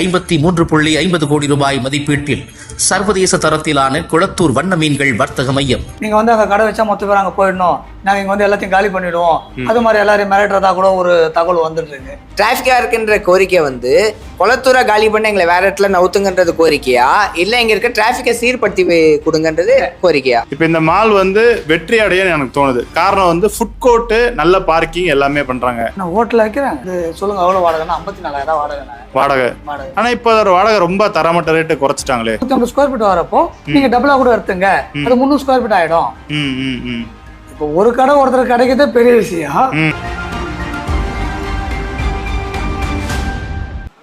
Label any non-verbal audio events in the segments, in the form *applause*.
ஐம்பத்தி மூன்று புள்ளி ஐம்பது கோடி ரூபாய் மதிப்பீட்டில் சர்வதேச தரத்திலான குளத்தூர் வண்ண மீன்கள் வர்த்தக மையம். நீங்க வந்து அங்க கடை வச்சா மொத்த பேர் அங்க போயிடணும். நாங்க இங்க வந்து எல்லாத்தையும் காலி பண்ணிடுவோம். அது மாதிரி எல்லாரையும் மிரட்டுறதா கூட ஒரு தகவல் வந்துட்டு இருக்கு டிராஃபிக்காக இருக்குன்ற கோரிக்கை வந்து குளத்தூரை காலி பண்ணி எங்களை வேற இடத்துல நவுத்துங்கன்றது கோரிக்கையா? இல்லை இங்கே இருக்க டிராஃபிக்கை சீர்படுத்தி கொடுங்கன்றது கோரிக்கையா? இப்போ இந்த மால் வந்து வெற்றி அடையன்னு எனக்கு தோணுது. காரணம் வந்து ஃபுட் கோர்ட்டு நல்ல பார்க்கிங் எல்லாமே பண்றாங்க. நான் ஹோட்டல்ல வைக்கிறேன். இது சொல்லுங்க எவ்வளவு வாடகைன்னா ஐம்பத்தி நாலாயிரம் வாடகை வாடகை. ஆனா இப்போ வாடகை ரொம்ப தரமட்ட ரேட்டு குறைச்சிட்டாங்களே. நூத்தி ஐம்பது ஸ்கொயர் ஃபீட் வரப்போ நீங்க டபுளா கூட எடுத்துங்க. அது முந்நூறு ஸ்கொயர் ஃபீட் ஆயிடும். இப்போ ஒரு கடை ஒருத்தர் கிடைக்கிறதே பெரிய விஷயம்.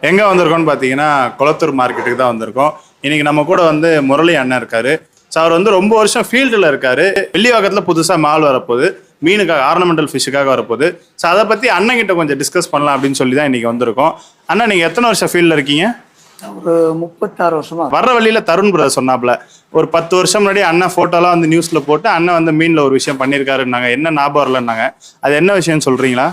எங்க வந்திருக்கோம்னு பார்த்தீங்கன்னா குளத்தூர் மார்க்கெட்டுக்கு தான் வந்திருக்கோம். இன்னைக்கு நம்ம கூட வந்து முரளி அண்ணன் இருக்காரு. அவர் வந்து ரொம்ப வருஷம் ஃபீல்டில் இருக்காரு. வெள்ளிவாக்கத்தில் புதுசாக மால் வரப்போகுது. மீனுக்காக ஆர்னமெண்டல் ஃபிஷ்ஷுக்காக வரப்போகுது. ஸோ அதை பற்றி அண்ணன் கிட்ட கொஞ்சம் டிஸ்கஸ் பண்ணலாம் அப்படின்னு சொல்லி தான் இன்னைக்கு வந்திருக்கோம். அண்ணா நீங்கள் எத்தனை வருஷம் ஃபீல்டில் இருக்கீங்க? ஒரு முப்பத்தாறு வருஷமா. வர்ற வழியில தருண் பிரதர் சொன்னாப்ல. ஒரு பத்து வருஷம் முன்னாடி அண்ணன் போட்டோலாம் வந்து நியூஸ்ல போட்டு அண்ணன் வந்து மீன்ல ஒரு விஷயம் பண்ணியிருக்காருன்னாங்க என்ன ஞாபகம் வரலன்னாங்க. அது என்ன விஷயம் சொல்றீங்களா?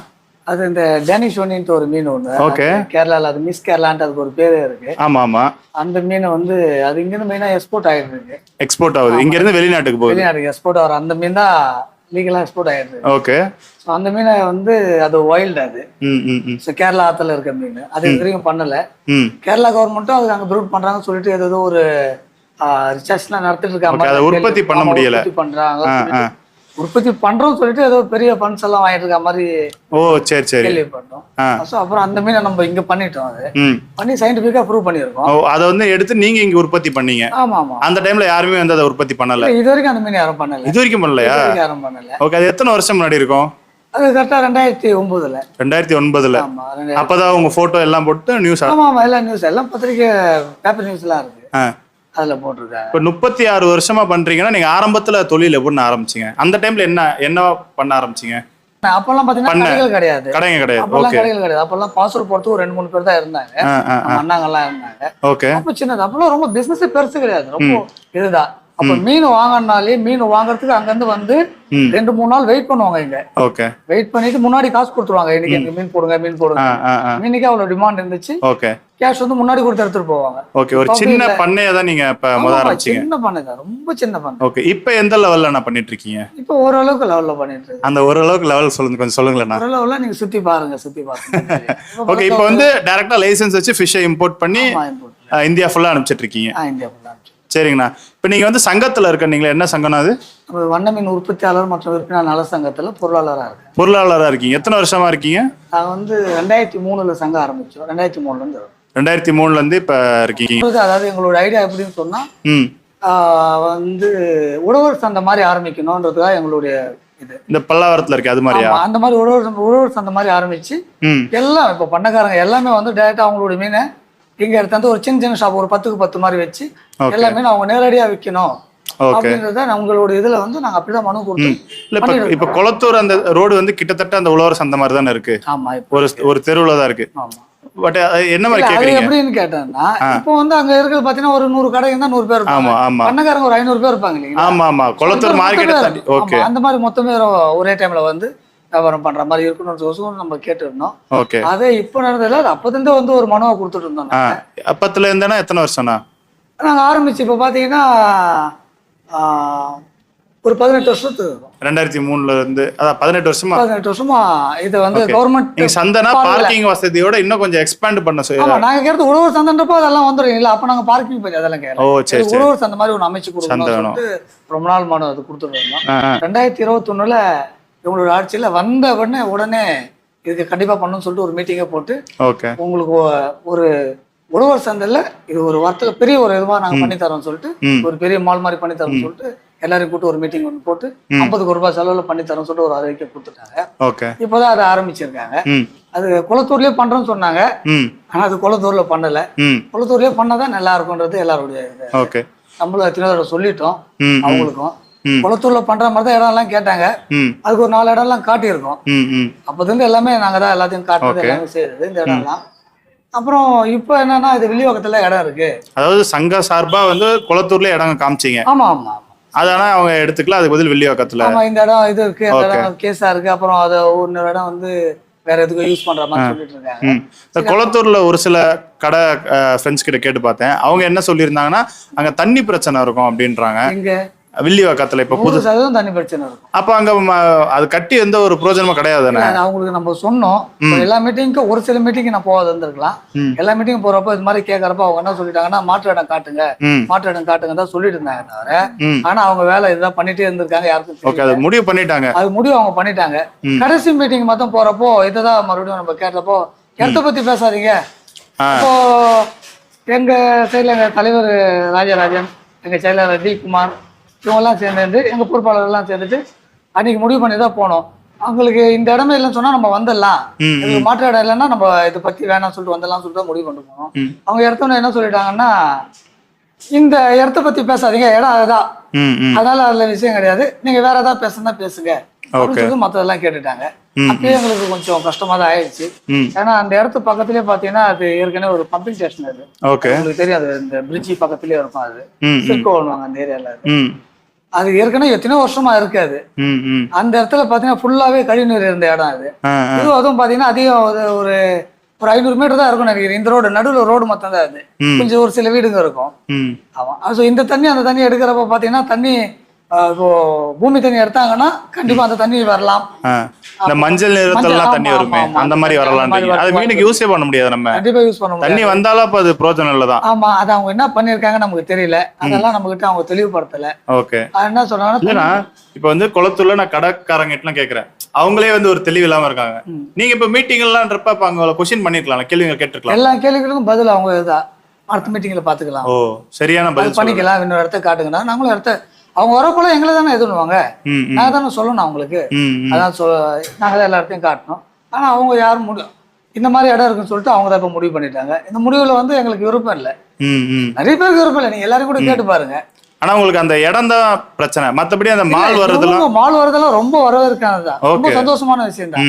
அது இந்த டேனிஷ் ஒன்னின்ட்டு ஒரு மீன் Okay. அது கேரளால அது மிஸ் கேரளான்ட்டு அதுக்கு ஒரு பேரே இருக்கு. ஆமா ஆமா. அந்த மீனை வந்து அது இங்கிருந்து மெயினா எக்ஸ்போர்ட் ஆயிட்டு இருக்கு எக்ஸ்போர்ட் ஆகுது. இங்க இருந்து வெளிநாட்டுக்கு போகுது. வெளிநாட்டுக்கு எக்ஸ்போர்ட் ஆகிற அந்த மீன் தான் லீகலா எக்ஸ்போர்ட் இருக்கு ஓகே ஸோ அந்த மீனை வந்து அது வைல்டு அது. ஸோ கேரளா ஆத்துல இருக்க மீன். அது இது வரைக்கும் பண்ணல. கேரளா கவர்மெண்ட்டும் அதுக்கு அங்க ப்ரூட் பண்றாங்கன்னு சொல்லிட்டு ஏதோ ஒரு ரிசர்ச்லாம் நடத்திட்டு இருக்காங்க அதை உற்பத்தி பண்ண முடியல. பண்றாங்க. உற்பத்தி பண்றோம்னு சொல்லிட்டு ஏதோ பெரிய ஃபண்ட்ஸ் எல்லாம் வாங்கிட்டு இருக்க மாதிரி ஓ சரி சரி. கேள்விப்பட்டோம். ஸோ அப்புறம் அந்த மீனை நம்ம இங்க பண்ணிட்டோம் அது. பண்ணி சயின்டிஃபிக்கா ப்ரூவ் பண்ணியிருக்கோம். ஓ அதை வந்து எடுத்து நீங்க இங்க உற்பத்தி பண்ணீங்க. ஆமா ஆமா. அந்த டைம்ல யாருமே வந்து அதை உற்பத்தி பண்ணல. இது வரைக்கும் அந்த மீன் யாரும் பண்ணல. இது வரைக்கும் பண்ணலையா? யாரும் பண்ணல. ஓகே அது எத்தனை வருஷம் முன்னாடி இருக்கும்? அது கரெக்டா ரெண்டாயிரத்தி ஒன்பதுல. ரெண்டாயிரத்தி ஒன்பதுல. அப்பதான் உங்க போட்டோ எல்லாம் போட்டு நியூஸ் ஆமா ஆமா எல்லாம் நியூஸ் எல்லாம் பத்திரிக்கை பேப்பர் நியூஸ்லாம் இருக்கு. ஆ. அதுல போட்டிருக்காங்க இப்போ முப்பத்தி ஆறு வருஷமா பண்றீங்கன்னா நீங்க ஆரம்பத்துல தொழில் எப்படி ஆரம்பிச்சீங்க? அந்த டைம்ல என்ன என்ன பண்ண ஆரம்பிச்சீங்க? அப்பெல்லாம் பாத்தீங்கன்னா. கடைகள் கிடையாது. கடைங்க கிடையாது. அப்பெல்லாம் கடைகள் கிடையாது. அப்பெல்லாம் பாஸ்வேர்ட் போறதுக்கு ஒரு ரெண்டு மூணு பேர் தான் இருந்தாங்க. அண்ணாங்கெல்லாம் இருந்தாங்க. ஓகே. அப்ப சின்னது. அப்பெல்லாம் ரொம்ப பிசினஸ் பெருசு கிடையாது. ரொம்ப இதுதான். அப்ப மீன் வாங்கினாலே மீன் வாங்குறதுக்கு அங்க இருந்து வந்து. ரெண்டு மூணு நாள் வெயிட் பண்ணுவாங்க இங்க. ஓகே. வெயிட் பண்ணிட்டு முன்னாடி காசு கொடுத்துருவாங்க. இன்னைக்கு மீன் போடுங்க மீன் போடுங்க. மீனுக்கு அவ்வளவு டிமாண்ட் இருந்துச்சு. ஓகே. கேஷ் வந்து முன்னாடி கொடுத்து எடுத்துட்டு போவாங்க. ஓகே ஒரு சின்ன. பண்ணையை தான் நீங்க இப்ப முத ஆமாமா, ஆரம்பிச்சீங்க. சின்ன பண்ணை தான் ரொம்ப சின்ன பண்ணை. ஓகே இப்போ எந்த லெவல்ல நான் பண்ணிட்டு இருக்கீங்க? இப்போ ஓரளவுக்கு லெவல்ல பண்ணிட்டு இருக்கு அந்த ஓரளவுக்கு லெவல் சொல்லுங்க கொஞ்சம் சொல்லுங்களேண்ணா ஓரளவுல நீங்க சுத்தி பாருங்க சுத்தி பாருங்க. *laughs* ஓகே இப்போ வந்து டைரக்டா லைசென்ஸ் வச்சு ஃபிஷ்ஷை இம்போர்ட் பண்ணி இந்தியா ஃபுல்லா அனுப்பிச்சிட்டு இருக்கீங்க. இந்தியா ஆ. சரிங்கண்ணா. இப்போ நீங்க வந்து சங்கத்துல இருக்க நீங்களா என்ன சங்கம்னா அது? ஒரு வண்ண மீன் உற்பத்தியாளர் மற்றும் விற்பனையாளர் நல சங்கத்துல பொருளாளரா இருக்கேன். பொருளாளரா இருக்கீங்க. எத்தனை வருஷமா இருக்கீங்க? நான் வந்து ரெண்டாயிரத்தி மூணுல சங்கம் ஆரம்பிச்சோம். ரெண்டாயிரத்தி மூணுல இருந்து இருக்கோம். ரெண்டாயிரத்தி மூணுல இருந்து இப்ப இருக்கீங்க. அதாவது எங்களோட ஐடியா எப்படின்னு சொன்னா வந்து உழவர் சந்தை மாதிரி ஆரம்பிக்கணும்ன்றதுக்காக எங்களுடைய இது. இந்த பல்லாவரத்துல இருக்கு அது மாதிரியா? அந்த மாதிரி உழவர் உழவர் சந்தை மாதிரி ஆரம்பிச்சு எல்லாம் இப்போ பண்ணக்காரங்க எல்லாமே வந்து டைரக்டா அவங்களுடைய மீனை இங்க எடுத்தாந்து ஒரு சின்ன சின்ன ஷாப் ஒரு பத்துக்கு பத்து மாதிரி வச்சு Okay. எல்லா மீனும் அவங்க நேரடியா விற்கணும் அப்படின்றத உங்களோட இதுல வந்து நாங்க அப்படிதான் மனு கொடுத்து இல்ல இப்ப இப்ப குளத்தூர் அந்த ரோடு வந்து கிட்டத்தட்ட அந்த உழவர் சந்தை மாதிரி தானே இருக்கு? ஆமா ஒரு ஒரு தெருவுல தான் இருக்கு. ஆமா. பட் என்ன மாதிரி கேக்குறீங்க? எப்படின்னு கேட்டேன்னா இப்போ வந்து அங்க இருக்கிறது பாத்தீங்கன்னா ஒரு நூறு கடை இருந்தா நூறு பேர் இருப்பாங்க. ஆமா ஆமா. பண்ணக்காரங்க ஒரு ஐநூறு பேர் இருப்பாங்க இல்லைங்களா? ஆமா ஆமா. குளத்தூர் தாண்டி ஓகே அந்த மாதிரி மொத்த பேரும் ஒரே டைம்ல வந்து வியாபாரம் பண்ற மாதிரி இருக்கணும்னு நம்ம கேட்டு இருந்தோம் ஓகே அதே இப்போ நடந்ததுல அது அப்போதுலேருந்தே வந்து ஒரு மனுவை கொடுத்துட்டு இருந்தோம். அப்பத்துல இருந்தேன்னா எத்தனை வருஷம்னா நாங்க ஆரம்பிச்சு இப்போ பாத்தீங்கன்னா ஒரு பதினெட்டு வருஷத்துக்கு இருக்கும். ரெண்டாயிரத்தி மூணுல இருந்து அதான் பதினெட்டு வருஷமா பதினெட்டு வருஷமா இது வந்து. கவர்மெண்ட் நீங்க சந்தைனா. பார்க்கிங் வசதியோட இன்னும் கொஞ்சம் எக்ஸ்பேண்ட் பண்ண சொல்லி நாங்க கேட்கறது உழவர் சந்தைன்றப்போ அதெல்லாம் வந்துடும் இல்ல அப்ப நாங்க பார்க்கிங் பத்தி அதெல்லாம் ஓ கேட்கலாம் சரி சரி உழவர் சந்தை மாதிரி ஒன்று அமைச்சு கொடுக்கணும் ரொம்ப நாள் மனு அது ஆ. ரெண்டாயிரத்தி இருபத்தொன்னுல இவங்களோட ஆட்சியில வந்த உடனே உடனே இதுக்கு கண்டிப்பா பண்ணணும்னு சொல்லிட்டு ஒரு மீட்டிங்கை போட்டு ஓகே உங்களுக்கு ஒரு உழவர் சந்தையில இது ஒரு வர்த்தக பெரிய ஒரு இதுவா நாங்க பண்ணி தரோம்னு சொல்லிட்டு. ஒரு பெரிய மால் மாதிரி பண்ணி தரோம்னு சொல்லிட்டு எல்லாரையும் கூட்டு ஒரு மீட்டிங் ஒன்று போட்டு ஐம்பதுக்கு ரூபாய் செலவுல பண்ணி தரோம்னு சொல்லிட்டு ஒரு அறிவிக்கை கொடுத்துட்டாங்க. ஓகே. இப்போதான் அதை ஆரம்பிச்சிருக்காங்க. அது குளத்தூர்லயே பண்றோம்னு சொன்னாங்க. ஆனா அது குளத்தூர்ல பண்ணல. குளத்தூர்லயே பண்ணாதான் நல்லா இருக்கும்ன்றது எல்லாருடைய நம்மளும் எத்தனை தடவை சொல்லிட்டோம் அவங்களுக்கும். குளத்தூர்ல பண்ற மாதிரி தான் இடம் எல்லாம் கேட்டாங்க அதுக்கு ஒரு நாலு இடம் எல்லாம் காட்டியிருக்கோம். ம் அப்போதுலேருந்து எல்லாமே நாங்க தான் எல்லாத்தையும் காட்டுறது. எல்லாமே செய்யறது இந்த இடம்லாம். அப்புறம் இப்போ என்னன்னா இது வெளிவகத்துல இடம் இருக்கு. அதாவது சங்க சார்பா வந்து குளத்தூர்ல இடம் காமிச்சீங்க. ஆமா ஆமா. ஆமா. அது ஆனா அவங்க எடுத்துக்கலாம் அதுக்கு பதில் வெள்ளிவாக்கத்துல ஆமா இந்த இடம் இது இருக்கு. Okay. இடம் கேஸா இருக்கு. அப்புறம் அது இன்னொரு இடம் வந்து வேற எதுக்கும் யூஸ் பண்ற மாதிரி சொல்லிட்டு இருக்காங்க. இந்த குளத்தூர்ல ஒரு சில கடை ஃப்ரெண்ட்ஸ் கிட்ட கேட்டு பார்த்தேன். அவங்க என்ன சொல்லியிருந்தாங்கன்னா அங்க தண்ணி பிரச்சனை இருக்கும் அப்படின்றாங்க. வில்லிவாக்கத்துல இப்ப புது சதவீதம் தண்ணி பிரச்சனை இருக்கும். அப்ப அங்க அது கட்டி எந்த ஒரு பிரயோஜனமும் கிடையாது அவங்களுக்கு நம்ம சொன்னோம். எல்லா மீட்டிங்க்கும் ஒரு சில மீட்டிங் நான் போகாது இருந்திருக்கலாம். எல்லா மீட்டிங் போறப்போ இது மாதிரி கேட்கறப்ப அவங்க என்ன சொல்லிட்டாங்கன்னா மாற்று இடம் காட்டுங்க. மாற்று இடம் காட்டுங்க தான் சொல்லிட்டு இருந்தாங்க தவிர ஆனா அவங்க வேலை இதுதான் பண்ணிட்டே இருந்திருக்காங்க யாருக்கும் ஓகே. அது முடிவு பண்ணிட்டாங்க. அது முடிவு அவங்க பண்ணிட்டாங்க. கடைசி மீட்டிங் மட்டும் போறப்போ இதுதான் மறுபடியும் நம்ம கேட்டப்போ இடத்த பத்தி பேசாதீங்க. இப்போ எங்க சைடுல எங்க தலைவர் ராஜராஜன் எங்க செயலாளர் டி குமார் இவங்கெல்லாம் சேர்ந்து எங்க பொறுப்பாளர் எல்லாம் சேர்ந்துட்டு அன்னைக்கு முடிவு பண்ணி தான் போனோம். அவங்களுக்கு இந்த இடமே இல்லைன்னு சொன்னா நம்ம வந்துடலாம். மாற்று இடம் இல்லைன்னா நம்ம இதை பத்தி வேணாம்னு சொல்லிட்டு வந்துடலாம் சொல்லிட்டு முடிவு கொண்டு போனோம். அவங்க இடத்துல என்ன சொல்லிட்டாங்கன்னா இந்த இடத்த பத்தி பேசாதீங்க இடம் அதுதான். அதனால அதுல விஷயம் கிடையாது. நீங்க வேற ஏதாவது பேசுனா பேசுங்க. அப்படின்னு சொல்லி மத்ததெல்லாம் கேட்டுட்டாங்க. அப்பயே எங்களுக்கு கொஞ்சம் கஷ்டமா தான் ஆயிடுச்சு. ஏன்னா அந்த இடத்து பக்கத்துலயே பாத்தீங்கன்னா அது ஏற்கனவே ஒரு பம்பிங் ஸ்டேஷன் அது. ஓகே. உங்களுக்கு தெரியும் அது இந்த பிரிட்ஜி பக்கத்துலயே இருக்கும் அது. ம் சிற்கோவாங்க அந்த ஏரியால அது. ஏற்கனவே எத்தனையோ வருஷமா இருக்கு அது. ம் ம். அந்த இடத்துல பாத்தீங்கன்னா ஃபுல்லாவே கழிவுநீர் இருந்த இடம் அது. இது அதுவும் பாத்தீங்கன்னா அதிகம் ஒரு- ஒரு ஒரு ஐநூறு மீட்டர் தான் இருக்கும்னு நினைக்கிறேன். இந்த ரோடு நடுவில் ரோடு மொத்தம் தான் அது. கொஞ்சம் ஒரு சில வீடுங்க இருக்கும். ஆமா. ஸோ இந்த தண்ணி அந்த தண்ணி எடுக்கிறப்ப பாத்தீங்கன்னா தண்ணி இப்போ பூமி தண்ணி எடுத்தாங்கன்னா கண்டிப்பா அந்த தண்ணி வரலாம். இந்த மஞ்சள் நிறத்தெல்லாம் மஞ்சள், தண்ணி வருமே? அந்த மாதிரி. வரலாம் அது. மீனுக்கு யூஸே பண்ண முடியாது நம்ம. கண்டிப்பா யூஸ் பண்ண தண்ணி முடியாது வந்தாலும் அப்ப அது பிரோஜனம் இல்லதான். ஆமா அது அவங்க என்ன பண்ணிருக்காங்க நமக்கு தெரியல. அதெல்லாம் நம்ம கிட்ட அவங்க தெளிவுபடுத்தல. ஓகே. என்ன சொல்றாங்கன்னா இப்ப வந்து குளத்தூர்ல நான் கடைக்காரங்க எல்லாம் கேக்குறேன். அவங்களே வந்து ஒரு தெளிவு இல்லாம இருக்காங்க. நீங்க இப்ப மீட்டிங் எல்லாம்ன்றப்ப அப்ப அங்க கொஸ்டின் பண்ணிருக்கலாம் கேள்விங்க கேட்டிருக்கலாம். எல்லா கேள்விகளுக்கும் பதில் அவங்க இதுதான் அடுத்த மீட்டிங்ல பாத்துக்கலாம். ஓ சரியான பதில் பண்ணிக்கலாம். இன்னொரு இடத்த காட்டுங்கன்னா நாங்களும் இடத்த அவங்க வரப்போல எங்களை தானே இது பண்ணுவாங்க. நான் தானே சொல்லணும் அவங்களுக்கு அதான் சொல் நாங்கள் தான் எல்லா இடத்தையும் காட்டணும். ஆனா அவங்க யாரும் முடியும் இந்த மாதிரி இடம் இருக்குன்னு சொல்லிட்டு அவங்க தான் இப்போ முடிவு பண்ணிட்டாங்க. இந்த முடிவுல வந்து எங்களுக்கு விருப்பம் இல்லை. நிறைய பேருக்கு விருப்பம் இல்லை. நீங்க எல்லாரும் கூட கேட்டு பாருங்க. ஆனா உங்களுக்கு அந்த இடம் தான் பிரச்சனை. மத்தபடி அந்த மால் வர்றதுலாம் இவங்க மால் வரதெல்லாம் ரொம்ப வரவேற்கானதுதான் ரொம்ப. சந்தோஷமான விஷயம் தான்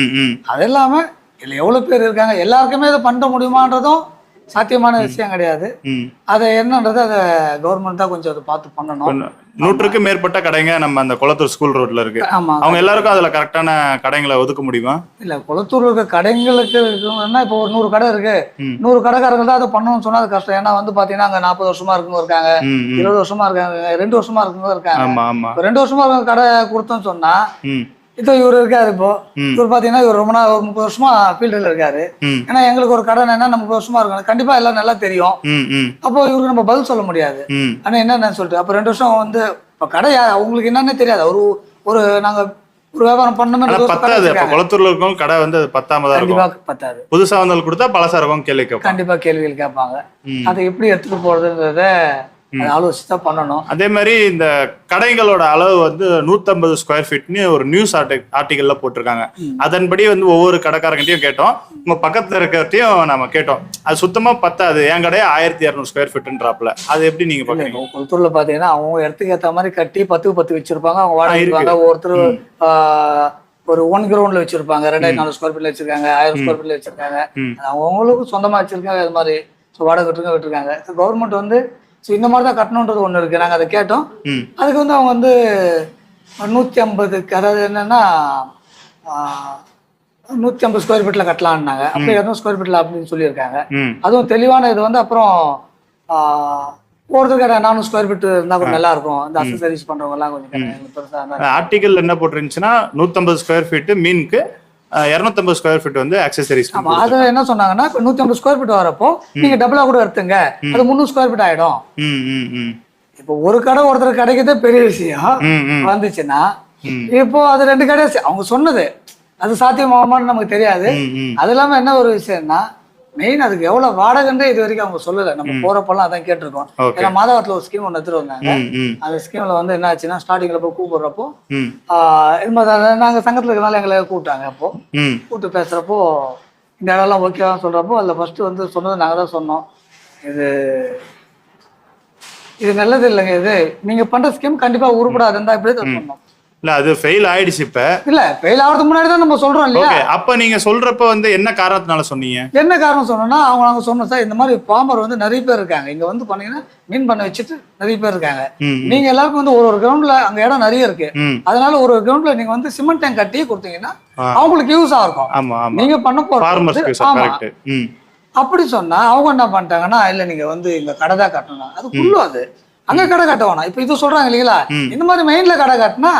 அது இல்லாம இதுல எவ்வளவு பேர் இருக்காங்க? எல்லாருக்குமே இதை பண்ண முடியுமான்றதும் சாத்தியமான விஷயம் கிடையாது. அதை என்னன்றது அதை கவர்மெண்ட் தான் கொஞ்சம் அதை பார்த்து பண்ணணும். கொஞ்சம் நூற்றுக்கும் மேற்பட்ட கடைங்க நம்ம அந்த குளத்தூர் ஸ்கூல் ரோட்ல இருக்கு. ஆமா. அவங்க எல்லாருக்கும் அதுல கரெக்டான கடைங்களை ஒதுக்க முடியுமா? இல்ல குளத்தூர் இருக்க கடைங்களுக்கு இருக்குன்னா இப்போ ஒரு நூறு கடை இருக்கு. நூறு கடைக்காரங்க தான் அதை பண்ணணும்னு சொன்னா அது கஷ்டம். ஏன்னா வந்து பாத்தீங்கன்னா அங்க நாற்பது வருஷமா இருக்காங்க. ம் இருபது வருஷமா இருக்காங்க. ரெண்டு வருஷமா இருக்காங்க. இப்போ ரெண்டு வருஷமா இருக்க கடை கொடுத்தோம்னு சொன்னா இப்போ இவர் இருக்காரு இப்போ. இவர் பாத்தீங்கன்னா இவர் ரொம்ப நாள் முப்பது வருஷமா ஃபீல்டில் இருக்காரு. ஏன்னா எங்களுக்கு ஒரு கடை என்ன முப்பது வருஷமா இருக்கணும். கண்டிப்பா எல்லாம் நல்லா தெரியும். அப்போ இவருக்கு நம்ம பதில் சொல்ல முடியாது. ஆனா என்னன்னு சொல்லிட்டு அப்போ ரெண்டு வருஷம் வந்து இப்போ கடை அவங்களுக்கு என்னன்னே தெரியாது. ஒரு ஒரு நாங்க ஒரு வியாபாரம் பண்ணணுமே பத்தாது. அப்ப. குளத்தூர்ல இருக்கவங்க கடை வந்து அது பத்தாம தான் கண்டிப்பா இருக்கும். பத்தாது. புதுசா வந்தவங்க கொடுத்தா பழசா இருக்கும் கேள்வி கண்டிப்பா கேள்விகள் கேட்பாங்க. அதை எப்படி எடுத்துட்டு போறதுன்றத ஆலோசிச்சு தான் பண்ணணும். அதே மாதிரி இந்த கடைகளோட அளவு வந்து 150 ஸ்கொயர் ஃபீட்னு ஒரு நியூஸ் ஆர்டிகல்ல போட்டிருக்காங்க. அதன்படி வந்து ஒவ்வொரு கடைக்காரங்கிட்டையும் கேட்டோம். உங்க பக்கத்துல இருக்கிறதையும் நம்ம கேட்டோம். அது சுத்தமா பத்தாது. என் கடையே ஆயிரத்தி இரநூறு ஸ்கொயர் ஃபீட்ன்றாப்ல அது எப்படி நீங்க பாக்குறீங்க? குளத்தூர்ல பாத்தீங்கன்னா அவங்க இடத்துக்கு ஏத்த மாதிரி கட்டி பத்துக்கு பத்து வச்சிருப்பாங்க. அவங்க வாடகை. இருப்பாங்க ஒருத்தர் ஆஹ், ஒரு ஒன் கிரவுண்ட்ல வச்சிருப்பாங்க. ரெண்டாயிரத்தி நாலு ஸ்கொயர் ஃபீட்ல வச்சிருக்காங்க. ஆயிரம் ஸ்கொயர் ஃபீட்ல வச்சிருக்காங்க. அவங்களுக்கும் சொந்தமா வச்சிருக்காங்க அது மாதிரி வாடகை விட்டுருங்க விட்டுருக்காங்க. கவர்மெண்ட் வந்து ஸோ இந்த மாதிரி தான் கட்டணுன்றது ஒன்று இருக்கு. நாங்கள் அதை கேட்டோம். அதுக்கு வந்து அவங்க வந்து நூற்றி ஐம்பதுக்கு அதாவது என்னன்னா நூற்றி ஐம்பது ஸ்கொயர் ஃபீட்டில் கட்டலான்னாங்க. அப்போ இரநூறு ஸ்கொயர் ஃபீட்டில் அப்படின்னு சொல்லியிருக்காங்க. அதுவும் தெளிவான இது வந்து அப்புறம் ஒருத்தருக்கு நானூறு ஸ்கொயர் ஃபீட் இருந்தால் கொஞ்சம் நல்லா இருக்கும் இந்த பண்ணுறவங்க எல்லாம் கொஞ்சம் இருந்தா- ஆர்டிகல் என்ன போட்டிருந்துச்சுன்னா 150 ஸ்கொயர் ஃபீட் மீனுக்கு இரநூத்தம்பது ஸ்கொயர் ஃபீட் வந்து அக்சசரிஸ் அது என்ன சொன்னாங்கன்னா இப்போ நூற்றி ஐம்பது ஸ்கொயர் ஃபீட் வரப்போ நீங்க டபுளா கூட எடுத்துங்க. அது முந்நூறு ஸ்கொயர் ஃபீட் ஆயிடும். இப்போ ஒரு கடை ஒருத்தர் கிடைக்கிறதே பெரிய விஷயம். வந்துச்சுன்னா. இப்போ அது ரெண்டு கடை அவங்க சொன்னது. அது சாத்தியமாகுமான்னு நமக்கு தெரியாது. அது இல்லாம என்ன ஒரு விஷயம்னா மெயின் அதுக்கு எவ்வளவு வாடகைன்றே இது வரைக்கும் அவங்க சொல்லல. நம்ம போறப்பெல்லாம் அதான் கேட்டிருக்கோம். ஏன்னா மாதவரத்துல ஒரு ஸ்கீம் ஒன்று எடுத்துட்டு வந்தாங்க. அந்த ஸ்கீம்ல வந்து என்ன ஆச்சுன்னா ஸ்டார்டிங்ல போய் கூப்பிடுறப்போ இது மாதிரி நாங்க சங்கத்துல இருக்கனால எங்களை கூப்பிட்டாங்க அப்போ. கூப்பிட்டு பேசுறப்போ இந்த இடம்லாம் ஓகேவா சொல்றப்போ அதில் ஃபர்ஸ்ட் வந்து சொன்னது நாங்க தான் சொன்னோம். இது இது நல்லது இல்லைங்க இது. நீங்க பண்ற ஸ்கீம் கண்டிப்பா உருப்படாதுன்னு தான் இப்படி சொன்னோம். இல்ல அது ஃபெயில் ஆயிடுச்சு இப்ப. இல்ல ஃபெயில் ஆகிறதுக்கு முன்னாடி தான் நம்ம சொல்றோம் இல்லையா? அப்ப நீங்க சொல்றப்ப வந்து என்ன காரணத்தினால சொன்னீங்க? என்ன காரணம் சொன்னோம்னா அவங்க நாங்க சொன்னோம் சார் இந்த மாதிரி பாம்பர் வந்து நிறைய பேர் இருக்காங்க. இங்க வந்து பண்ணீங்கன்னா மீன் பண்ண வச்சுட்டு நிறைய பேர் இருக்காங்க. நீங்க எல்லாருக்கும் வந்து ஒரு ஒரு கிரவுண்ட்ல அங்க இடம் நிறைய இருக்கு. அதனால ஒரு கிரவுண்ட்ல நீங்க வந்து சிமெண்ட் டேங்க் கட்டி கொடுத்தீங்கன்னா. அவங்களுக்கு யூஸா இருக்கும். நீங்க பண்ண போறது ஃபார்மர்ஸ்க்கு வந்து- ஆமா. கரெக்ட் ம். அப்படி சொன்னா அவங்க என்ன பண்ணிட்டாங்கன்னா இல்ல நீங்க வந்து இங்க கடை தான் கட்டணும். அது அது. அங்க கடை கட்ட வேணாம். இப்ப இது சொல்றாங்க இல்லைங்களா. இந்த மாதிரி மெயின்ல கடை கட்டினா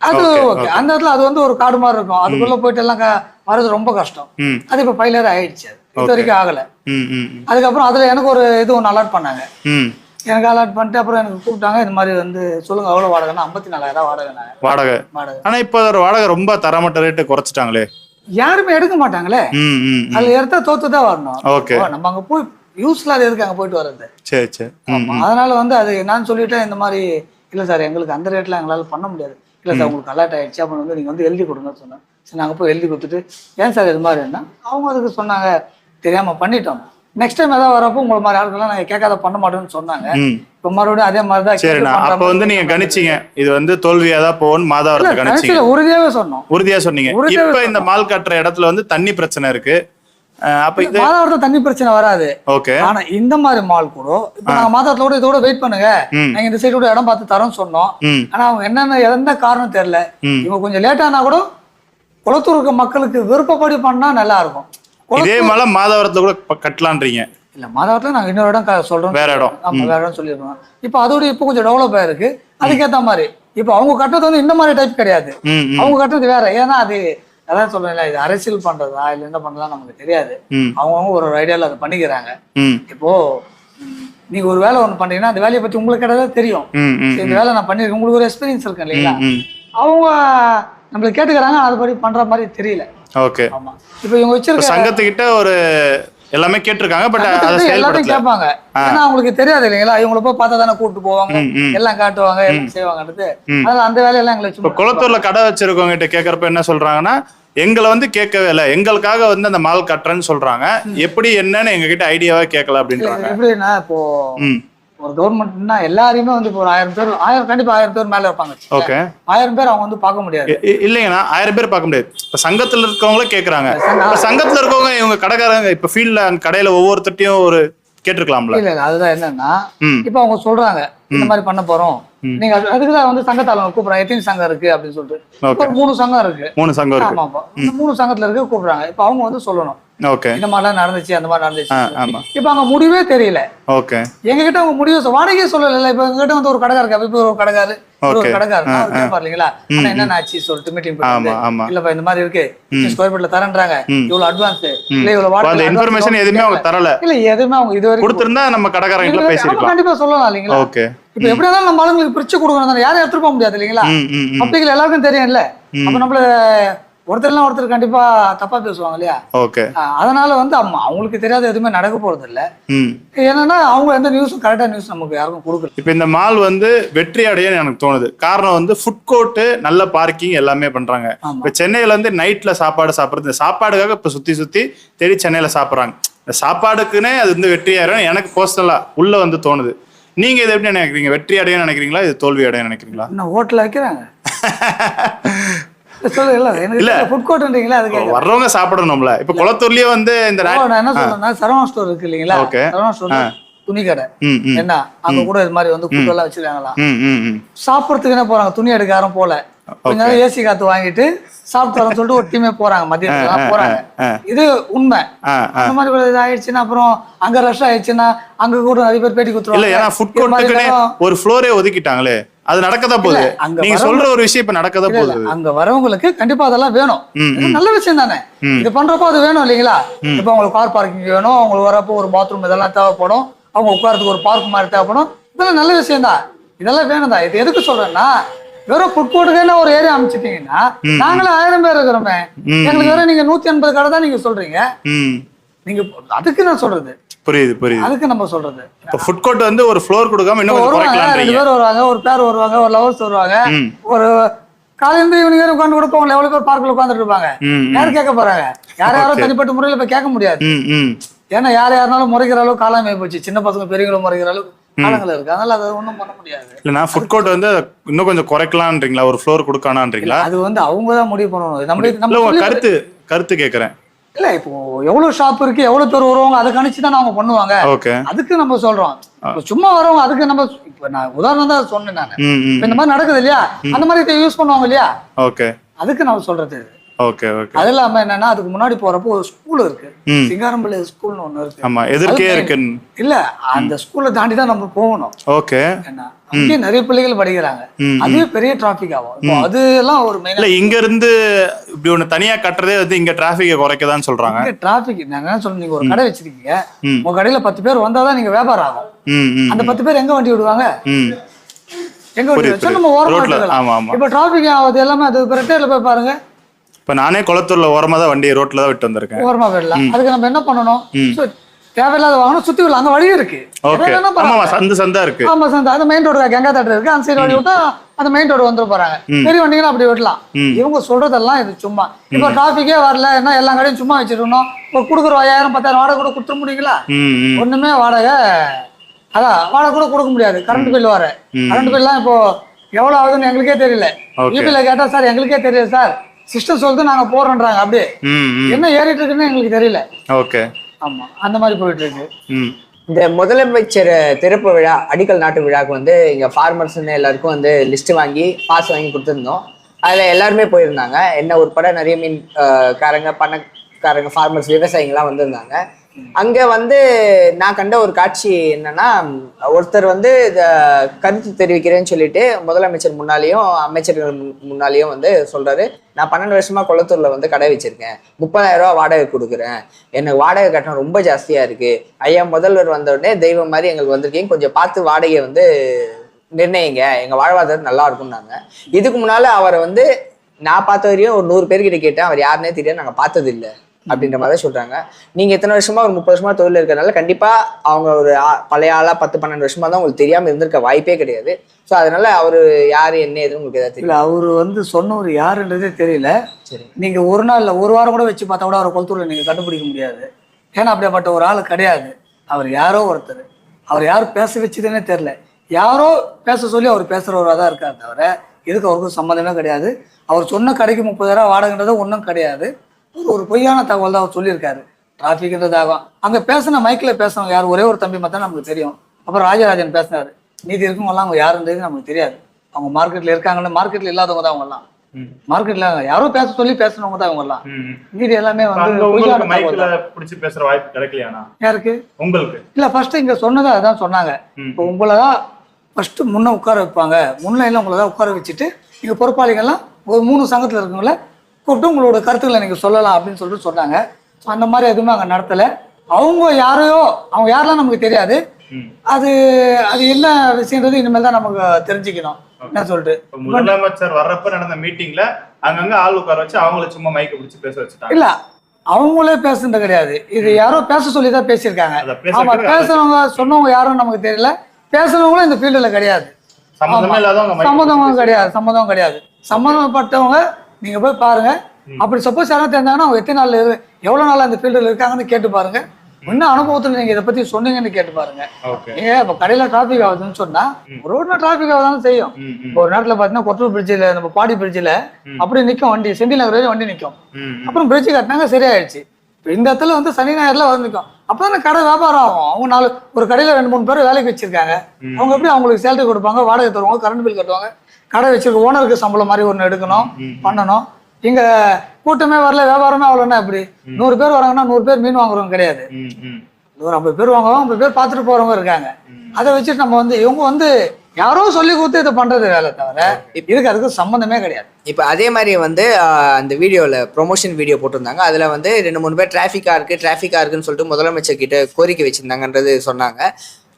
அது ஓகே அந்த இடத்துல அது வந்து ஒரு காடு மாதிரி இருக்கும். அதுக்குள்ள போயிட்டு எல்லாம் வர்றது ரொம்ப கஷ்டம். அது இப்ப பைலர் ஆயிடுச்சு இது. வரைக்கும் ஆகல. அதுக்கப்புறம் அதுல எனக்கு ஒரு இது ஒன்று அலாட் பண்ணாங்க. எனக்கு அலாட் பண்ணிட்டு அப்புறம் எனக்கு கூப்பிட்டாங்க இந்த மாதிரி வந்து சொல்லுங்க எவ்வளவு வாடகைன்னா? ஐம்பத்தி நாலாயிரம் வாடகைனாங்க வாடகை வாடகை. ஆனா இப்ப ஒரு வாடகை ரொம்ப தரமட்ட ரேட்டு குறைச்சிட்டாங்களே. யாருமே எடுக்க மாட்டாங்களே. அதுல எடுத்தா தோத்து தான் வரணும். Okay. ஓ, நம்ம அங்க போய் யூஸ்ல அது எதுக்கு அங்க போயிட்டு வர்றது? சரி சரி. அதனால வந்து அது நான் சொல்லிட்டேன் இந்த மாதிரி இல்ல சார் எங்களுக்கு அந்த ரேட்ல எங்களால பண்ண முடியாது. இல்ல சார் உங்களுக்கு அலர்ட் ஆயிடுச்சு. அப்போ வந்து நீங்க வந்து எழுதி கொடுங்கன்னு சொன்னேன். சரி நாங்க போய் எழுதி கொடுத்துட்டு ஏன் சார் இது மாதிரி என்ன? அவங்க அதுக்கு சொன்னாங்க தெரியாம பண்ணிட்டோம். நெக்ஸ்ட் டைம் ஏதாவது வரப்போ உங்களை மாதிரி ஆட்கள்லாம் நாங்க கேட்காத பண்ண மாட்டோம்னு சொன்னாங்க. இப்போ மறுபடியும் அதே மாதிரி தான் சரிண்ணா அப்ப வந்து நீங்க கணிச்சீங்க. இது வந்து தோல்வியா தான் இல்ல, மாதாவரத்தை கணிச்சீங்க. உறுதியாவே சொன்னோம். உறுதியா சொன்னீங்க. இப்ப இந்த மால் கட்டுற இடத்துல வந்து தண்ணி பிரச்சனை இருக்கு. அப்ப இது தண்ணி பிரச்சனை வராது. ஓகே. ஆனா இந்த மாதிரி மால் கூட இப்ப நாங்க மாதாவரத்துல கூட இதோட வெயிட் பண்ணுங்க. நாங்க இந்த சைடு கூட இடம் பார்த்து தரோம்னு சொன்னோம். ஆனா அவங்க என்னென்ன எந்த காரணம் தெரியல. இவங்க கொஞ்சம் லேட் ஆனா கூட குளத்தூர் இருக்க மக்களுக்கு விருப்பப்படி பண்ணா நல்லா இருக்கும். இதே மலை மாதாவரத்துல கூட கட்டலான்றீங்க. இல்ல மாதாவரத்துல நாங்க இன்னொரு இடம் சொல்றோம். வேற இடம். ஆமா வேற இடம் சொல்லிருக்கோம் இப்போ அதோட இப்போ கொஞ்சம் டெவலப் ஆயிருக்கு. அதுக்கேத்த மாதிரி இப்போ அவங்க கட்டுறது வந்து இந்த மாதிரி டைப் கிடையாது. அவங்க கட்டுறது வேற. ஏன்னா அது அதான் சொல்றேன்ல இது அரசியல் பண்றதா இல்ல என்ன பண்றதா நமக்கு தெரியாது. அவங்கவுங்க ஒரு ஐடியால அதை பண்ணிக்கிறாங்க. இப்போ நீங்க ஒரு வேலை ஒண்ணு பண்றீங்கன்னா அந்த வேலையை பத்தி உங்களுக்கு கிடையாது தெரியும். இந்த வேலை நான் பண்ணிருக்கேன். உங்களுக்கு ஒரு எக்ஸ்பீரியன்ஸ் இருக்கு இல்லைங்களா? அவங்க நம்மள கேட்டுக்கிறாங்க அதுபடி பண்ற மாதிரி தெரியல. ஓகே. ஆமா. இப்போ இவங்க வச்சிருக்க சங்கத்துக்கிட்ட ஒரு எல்லாமே கேட்டிருக்காங்க பட் செயல்படுத்தல. கேட்பாங்க. ஏன்னா அவங்களுக்கு தெரியாது இல்லைங்களா? இவங்கள போய் பார்த்தா தானே கூப்பிட்டு போவாங்க. எல்லாம் காட்டுவாங்க எல்லாம் செய்வாங்கன்றது. அதனால அந்த வேலையெல்லாம் எங்களை இப்ப சும்மா குளத்தூர்ல கடை வச்சிருக்கவங்க கிட்ட கேக்குறப்ப என்ன சொல்றாங்கன்னா எங்களை வந்து கேட்கவே இல்லை. எங்களுக்காக வந்து அந்த மால் கட்டுறேன்னு சொல்றாங்க. எப்படி என்னன்னு எங்க கிட்ட ஐடியாவா கேட்கல அப்படின்றாங்க. எப்படின்னா இப்போ ஒரு கவர்மெண்ட்னா எல்லாரையுமே வந்து இப்போ ஒரு ஆயிரம் பேர் ஆயிரம் கண்டிப்பா ஆயிரம் பேர் மேல இருப்பாங்க. ஓகே. ஆயிரம் பேர் அவங்க வந்து பார்க்க முடியாது. இல்லைங்கண்ணா ஆயிரம் பேர் பார்க்க முடியாது. இப்ப சங்கத்துல இருக்கவங்களே கேக்குறாங்க. சங்கத்துல இருக்கவங்க இவங்க கடைக்காரங்க இப்ப ஃபீல்ட்ல கடையில ஒவ்வொருத்தட்டையும் ஒரு கேட்டிருக்கலாம்ல. இல்ல இல்ல அதுதான் என்னன்னா இப்போ அவங்க சொல்றாங்க இந்த மாதிரி பண்ண போறோம். நீங்க அது- அதுக்கு தான் வந்து சங்கத்தாளங்க கூப்பிடுறாங்க. எத்தனை சங்கம் இருக்கு அப்படின்னு சொல்லிட்டு. மூணு சங்கம் இருக்கு. மூணு சங்கம் இருக்கு. மூணு சங்கத்துல இருக்க கூப்பிடுறாங்க. இப்போ அவங்க வந்து சொல்லணும். ஓகே இந்த மாதிரிலாம் நடந்துச்சு அந்த மாதிரி நடந்துச்சு. ஆமா. இப்போ அங்க முடிவே தெரியல. ஓகே எங்க கிட்ட அவங்க முடிவு வாடகையே சொல்லல இப்ப எங்க கிட்ட வந்து ஒரு கடைக்காரர் இருக்காரு. இப்போ ஒரு கடைக்காரு ஒரு அவர் கேட்பார் இல்லைங்களா என்ன ஆச்சு? சொல்லிட்டு மீட்டிங் ஆமா இல்லப்பா இந்த மாதிரி இருக்கு. ஸ்கொயர் ஃபீட்ல தரேன்றாங்க. இவ்வளவு அட்வான்ஸ் இல்ல இவ்வளவு வாடகை இன்ஃபர்மேஷன் எதுவுமே அவங்க தரல. இல்ல எதுவுமே அவங்க இது வரைக்கும் கொடுத்திருந்தா நம்ம கடைக்காரங்க இல்ல, பேசிருக்கலாம் கண்டிப்பா சொல்லலாம் இல்லைங்களா? ஓகே இப்ப எப்படி இருந்தாலும் நம்ம ஆளுங்களுக்கு பிரிச்சு கொடுக்கணும் யாரும் எடுத்துட்டு போக முடியாது இல்லைங்களா? அப்படிங்கிற எல்லாருக்கும் தெரியும்ல. அப்ப நம்மள ஒருத்தர்லாம் ஒருத்தர் கண்டிப்பா தப்பா பேசுவாங்க இல்லையா? ஓகே. அதனால வந்து அம்மா அவங்களுக்கு தெரியாத எதுவுமே நடக்க போறது இல்ல ம். என்னன்னா அவங்க எந்த நியூஸும் கரெக்டா நியூஸ் நமக்கு யாருக்கும் கொடுக்கல. இப்போ இந்த மால் வந்து வெற்றி அடையன்னு எனக்கு தோணுது. காரணம் வந்து ஃபுட் கோர்ட்டு நல்ல பார்க்கிங் எல்லாமே பண்றாங்க. இப்போ சென்னையில வந்து நைட்ல சாப்பாடு சாப்பிடுறது சாப்பாடுக்காக இப்போ சுத்தி சுத்தி தேடி சென்னையில சாப்பிட்றாங்க. இந்த சாப்பாடுக்குன்னே அது வந்து வெற்றி ஆயிரும் எனக்கு பர்சனலா உள்ள வந்து தோணுது. நீங்க இதை எப்படி நினைக்கிறீங்க? வெற்றி அடையன்னு நினைக்கிறீங்களா? இது தோல்வி அடையன்னு நினைக்கிறீங்களா? இன்னும் ஹோட்டல் வைக்கிறாங்க *laughs* வர்றவங்க சாப்பிடணும்ல. இப்போ குளத்தூர்லயே வந்து இந்த நான் என்ன சொல்றேன்னா சரவணா ஸ்டோர் இருக்கு இல்லைங்களா. சரவணா ஸ்டோர் துணி கடை. என்ன? அங்க கூட இது மாதிரி வந்து ஃபுட் எல்லாம் வச்சிருக்காங்களா? சாப்பிட்றதுக்கு என்ன போறாங்க. துணி எடுக்க யாரும் போல. கொஞ்ச நேரம் ஏசி காத்து வாங்கிட்டு சாப்பிட்டு வரேன்னு சொல்லிட்டு ஒரு டீமே போறாங்க மதியத்துக்கு போறாங்க. இது உண்மை. அந்த மாதிரி இது ஆயிடுச்சுன்னா அப்புறம் அங்க ரஷ் ஆயிடுச்சுன்னா அங்க கூட நிறைய பேர் பேட்டி குத்துருவாங்க ஏன்னா ஃபுட் நேரம் ஒரு ஃப்ளோரே ஒதுக்கிட்டாங்களே அது நடக்கதான் போகுது. நீங்க சொல்ற ஒரு விஷயம் இப்ப இல்ல, போகுது. அங்க வரவங்களுக்கு கண்டிப்பா அதெல்லாம் வேணும். நல்ல விஷயம் தானே. இது பண்றப்போ அது வேணும் இல்லைங்களா? இப்போ உங்களுக்கு கார் பார்க்கிங் வேணும் அவங்களுக்கு வரப்போ ஒரு பாத்ரூம் இதெல்லாம் தேவைப்படும் அவங்க உட்காரத்துக்கு ஒரு பார்க் மாதிரி தேவைப்படும். இதெல்லாம் நல்ல விஷயம் தான் இதெல்லாம் வேணும் தான் இது எதுக்கு சொல்றேன்னா வெறும் ஃபுட் கோர்ட்டுக்கு ஒரு ஏரியா அமைச்சிட்டீங்கன்னா நாங்களே ஆயிரம் பேர் இருக்கிறோமே. எங்களுக்கு வெறும் நீங்க நூத்தி எண்பது கடை தான் நீங்க சொல்றீங்க. நீங்க அதுக்கு நான் சொல்றது. புரியுது புரியுது. அதுக்கு நம்ம சொல்றது. இப்போ ஃபுட் கோர்ட் வந்து ஒரு ஃப்ளோர் கொடுக்காம இன்னும் வருவாங்க ரெண்டு பேர் வருவாங்க ஒரு பேர் வருவாங்க ஒரு லவர்ஸ் வருவாங்க. ஒரு காலையில ஈவினிங் வரை உட்காந்து கொடுப்பவங்க எவ்வளவு பேர் பார்க்கல உட்காந்துட்டு இருப்பாங்க? ம் ம். யார் கேட்க போறாங்க? யார் யாரும். தனிப்பட்ட முறையில இப்ப கேட்க முடியாது. ஏன்னா யார் யாருனாலும் முறைக்கிற அளவுக்கு காலமே போச்சு. சின்ன பசங்க பெரியவங்களும் முறைக்கிற அளவுக்கு காலங்கள் இருக்கு. அதனால அதை ஒண்ணும் பண்ண முடியாது. இல்லைண்ணா ஃபுட் கோர்ட் வந்து இன்னும் கொஞ்சம் குறைக்கலான்றீங்களா ஒரு ஃப்ளோர் கொடுக்கானான்றீங்களா அது வந்து அவங்க தான் முடிவு பண்ணணும். நம்ம நம்ம கருத்து கருத்து கேக்குறேன். இல்ல இப்போ எவ்வளவு ஷாப் இருக்கு எவ்வளவு பேர் வருவாங்க அதை கணிச்சு தான் அவங்க பண்ணுவாங்க. ஓகே. அதுக்கு நம்ம சொல்றோம். சும்மா வரவங்க அதுக்கு நம்ம இப்ப நான் உதாரணம் தான் சொன்னேன் நான். இந்த மாதிரி நடக்குது இல்லையா? அந்த மாதிரி யூஸ் பண்ணுவாங்க இல்லையா? ஓகே. அதுக்கு நம்ம சொல்றது ஓகே ஓகே. அது இல்லாம என்னன்னா அதுக்கு முன்னாடி போறப்போ ஒரு ஸ்கூல் இருக்கு. சிங்காரம்பள்ளி ஸ்கூல்னு ஒண்ணு இருக்கு. ஆமா எதிர்க்கே இருக்கு இல்ல அந்த ஸ்கூல்ல தாண்டி தான் நம்ம போகணும். ஓகே. அங்கேயே நிறைய பிள்ளைகள் படிக்கிறாங்க. அதுவே பெரிய டிராபிக் ஆகும். அது எல்லாம் ஒரு மெயின் இல்ல இங்க இருந்து இப்படி ஒண்ணு தனியா கட்டுறதே வந்து இங்க டிராபிக்கை குறைக்கதான்னு சொல்றாங்க. டிராபிக் நாங்க என்ன நீங்க ஒரு கடை வச்சிருக்கீங்க. உங்க கடையில பத்து பேர் வந்தாதான் நீங்க வியாபாரம் ஆகும். அந்த பத்து பேர் எங்க வண்டி விடுவாங்க? எங்க வண்டி வச்சா நம்ம. ஓரமா. இப்ப டிராபிக் ஆகுது எல்லாமே அது ரெட்டையில போய் பாருங்க. இப்ப நானே குளத்தூர்ல ஓரமா தான் வண்டியை ரோட்ல தான் விட்டு வந்திருக்கேன். ஓரமா போயிடலாம். அதுக்கு நம்ம என்ன பண்ணணும்? So, தேவையில்லாத வாங்கணும் சுத்தி விடலாம் அங்க வழி இருக்கு. ஓகே. சந்து சந்தா இருக்கு. ஆமா சார் அந்த மெயின் ரோடு கங்கா தேட்டர் இருக்கு. அந்த சைடு வழி விட்டா அந்த மெயின் ரோடு வந்துட்டு போறாங்க. பெரிய வண்டிகளும் அப்படி விடலாம். இவங்க சொல்றதெல்லாம் இது சும்மா. இப்போ டிராபிக்கே வரல என்ன எல்லா கடையும் சும்மா வச்சிருக்கணும். இப்போ கொடுக்குற ஐயாயிரம் பத்தாயிரம் வாடகை கூட கொடுத்துட முடியுங்களா? ம் ம். ஒண்ணுமே வாடகை அதான் வாடகை கூட கொடுக்க முடியாது. கரண்ட் பில் வர. கரண்ட் பில்லாம் இப்போ எவ்வளவு ஆகுதுன்னு எங்களுக்கே தெரியல. Okay. யூபில கேட்டா சார் எங்களுக்கே தெரியல சார். சிஸ்டம் சொல்லுது நாங்க போறோன்றாங்க அப்படியே. என்ன ஏறிட்டு இருக்குன்னு எங்களுக்கு தெரியல. ஓகே. ஆமா அந்த மாதிரி போயிட்டு இருக்கு. ம். இந்த முதலமைச்சர் திறப்பு விழா அடிக்கல் நாட்டு விழாக்கு வந்து இங்க ஃபார்மர்ஸ்னு எல்லாருக்கும் வந்து லிஸ்ட் வாங்கி பாஸ் வாங்கி கொடுத்துருந்தோம். அதுல எல்லாருமே போயிருந்தாங்க. என்ன உட்பட நிறைய மீன் காரங்க பண்ணக்காரங்க ஃபார்மர்ஸ் விவசாயிங்களாம் வந்திருந்தாங்க. அங்க வந்து நான் கண்ட ஒரு காட்சி என்னன்னா ஒருத்தர் வந்து இத கருத்து தெரிவிக்கிறேன்னு சொல்லிட்டு முதலமைச்சர் முன்னாலேயும் அமைச்சர்கள் முன்னாலேயும் வந்து சொல்றாரு. நான் பன்னெண்டு வருஷமா கொளத்தூர்ல வந்து கடை வச்சிருக்கேன். முப்பதாயிரம் ரூபாய் வாடகை கொடுக்குறேன். எனக்கு வாடகை கட்டணம் ரொம்ப ஜாஸ்தியா இருக்கு. ஐயா முதல்வர் வந்த உடனே தெய்வம் மாதிரி எங்களுக்கு வந்திருக்கீங்க. கொஞ்சம் பார்த்து வாடகையை வந்து நிர்ணயிங்க. எங்க வாழ்வாதாரம் நல்லா இருக்கும்னாங்க. இதுக்கு முன்னால அவரை வந்து நான் பார்த்த வரையும் ஒரு நூறு பேர்கிட்ட கேட்டேன். அவர் யாருன்னே தெரியாது. நாங்க பார்த்தது இல்லை அப்படின்ற மாதிரி தான் சொல்றாங்க. நீங்க எத்தனை வருஷமா ஒரு முப்பது வருஷமா தொழில் இருக்கிறனால கண்டிப்பா அவங்க ஒரு பழைய ஆளா பத்து பன்னெண்டு வருஷமா தான் உங்களுக்கு தெரியாம இருந்திருக்க வாய்ப்பே கிடையாது. ஸோ அதனால அவரு யாரு என்ன ஏதுன்னு உங்களுக்கு ஏதாவது தெரியும்? அவரு வந்து சொன்னவர் யாருன்றதே தெரியல. சரி. நீங்க ஒரு நாள் இல்ல ஒரு வாரம் கூட வச்சு பார்த்தா கூட அவரை கொளத்தூர்ல நீங்க கண்டுபிடிக்க முடியாது. ஏன்னா அப்படியாப்பட்ட ஒரு ஆள் கிடையாது. அவர் யாரோ ஒருத்தர். அவர் யாரும் பேச வச்சதுன்னே தெரியல. யாரோ பேச சொல்லி அவர் பேசுறவராக தான் இருக்காரு தவிர இதுக்கு அவருக்கும் சம்மந்தமே கிடையாது. அவர் சொன்ன கடைக்கு முப்பதாயிரம் வாடகைன்றது ஒன்றும் கிடையாது. ஒரு ஒரு பொய்யான தகவல் தான் அவர் சொல்லியிருக்காரு. டிராஃபிக்ன்றதாகும் அங்க பேசின மைக்ல பேசினவங்க யார்? ஒரே ஒரு தம்பி மட்டும் நமக்கு தெரியும். அப்புறம் ராஜராஜன் பேசினாரு. மீதி இருக்கவங்கலாம் அவங்க யாருன்றது நமக்கு தெரியாது. அவங்க மார்க்கெட்ல இருக்காங்கன்னு மார்க்கெட்ல இல்லாதவங்க தான் அவங்கலாம் மார்க்கெட்ல யாரோ பேச சொல்லி பேசுனவங்க தான் அவங்கலாம் மீதி எல்லாமே வந்து பேசுற வாய்ப்பு கிடைக்கலையாண்ணா? யாருக்கு? உங்களுக்கு. இல்ல ஃபர்ஸ்ட் இங்க சொன்னதை அதான் சொன்னாங்க. இப்போ உங்களை தான் ஃபர்ஸ்ட் முன்ன உட்கார வைப்பாங்க. முன்னையில உங்களை தான் உட்கார வச்சுட்டு இங்க பொறுப்பாளிகள்லாம் ஒரு மூணு சங்கத்துல இருக்கவங்கள கூப்பிட்டு உங்களோட கருத்துக்களை நீங்க சொல்லலாம் அப்படின்னு சொல்லிட்டு சொன்னாங்க. ஸோ அந்த மாதிரி எதுவுமே அங்க நடத்தல. அவங்க யாரையோ அவங்க யாரெல்லாம் நமக்கு தெரியாது. அது அது என்ன விஷயன்றது இனிமேல் தான் நமக்கு தெரிஞ்சுக்கணும். என்ன சொல்லிட்டு? முதலமைச்சர் வர்றப்ப நடந்த மீட்டிங்ல அங்கங்க ஆள் உட்கார வச்சு அவங்கள சும்மா மைக்க பிடிச்சி பேச வச்சுட்டாங்க. இல்ல அவங்களே பேசுனது கிடையாது. இது யாரோ பேச சொல்லி தான் பேசியிருக்காங்க. ஆமா பேசுனவங்க சொன்னவங்க யாரும் நமக்கு தெரியல. பேசுனவங்களும் இந்த ஃபீல்டுல கிடையாது. சம்மந்தமும் கிடையாது சம்மந்தம் கிடையாது. சம்மந்தப்பட்டவங்க நீங்க போய் பாருங்க. அப்படி சப்போஸ் யாரும் தெரிஞ்சாங்கன்னா அவங்க எத்தனை நாள் எவ்வளவு நாள் அந்த ஃபீல்டில் இருக்காங்கன்னு கேட்டு பாருங்க. இன்னும் அனுபவத்துல நீங்க இதை பத்தி சொன்னீங்கன்னு கேட்டு பாருங்க. நீங்க இப்ப கடையில டிராபிக் ஆகுதுன்னு சொன்னா ரோட்ல டிராபிக் ஆகுதானே செய்யும். இப்போ ஒரு நேரத்துல பாத்தீங்கன்னா கொட்டூர் பிரிட்ஜில் நம்ம பாடி பிரிட்ஜில் அப்படி நிக்கும் வண்டி செந்தில் நகர் வரையும் வண்டி நிக்கும். அப்புறம் பிரிட்ஜ் கட்டினாங்க சரியாயிடுச்சு. இந்த இடத்துல வந்து சனி ஞாயிறுல வந்து நிற்கும் அப்போ தானே கடை வியாபாரம் ஆகும். அவங்க நாலு ஒரு கடையில் ரெண்டு மூணு பேர் வேலைக்கு வச்சிருக்காங்க. அவங்க எப்படி அவங்களுக்கு சேலரி கொடுப்பாங்க? வாடகை தருவாங்க? கரண்ட் பில் கட்டுவாங்க? கடை வச்சிருக்க ஓனருக்கு சம்பளம் மாதிரி ஒன்று எடுக்கணும் பண்ணணும். இங்க கூட்டமே வரல வியாபாரமே அவ்வளோன்னா எப்படி நூறு பேர் வராங்கன்னா நூறு பேர் மீன் வாங்குறவங்க கிடையாது. ஒரு ஐம்பது பேர் வாங்குவாங்க ஐம்பது பேர் பார்த்துட்டு போறவங்க இருக்காங்க. அதை வச்சுட்டு நம்ம வந்து இவங்க வந்து யாரோ சொல்லி கொடுத்து இதை பண்றது வேலை தவிர இதுக்கு அதுக்கு சம்மந்தமே கிடையாது. இப்போ அதே மாதிரி வந்து அந்த வீடியோவில் ப்ரொமோஷன் வீடியோ போட்டிருந்தாங்க. அதில் வந்து ரெண்டு மூணு பேர் டிராஃபிக்காக இருக்குது டிராஃபிக்காக இருக்குன்னு சொல்லிட்டு முதலமைச்சர் கிட்ட கோரிக்கை வச்சுருந்தாங்கன்றது சொன்னாங்க.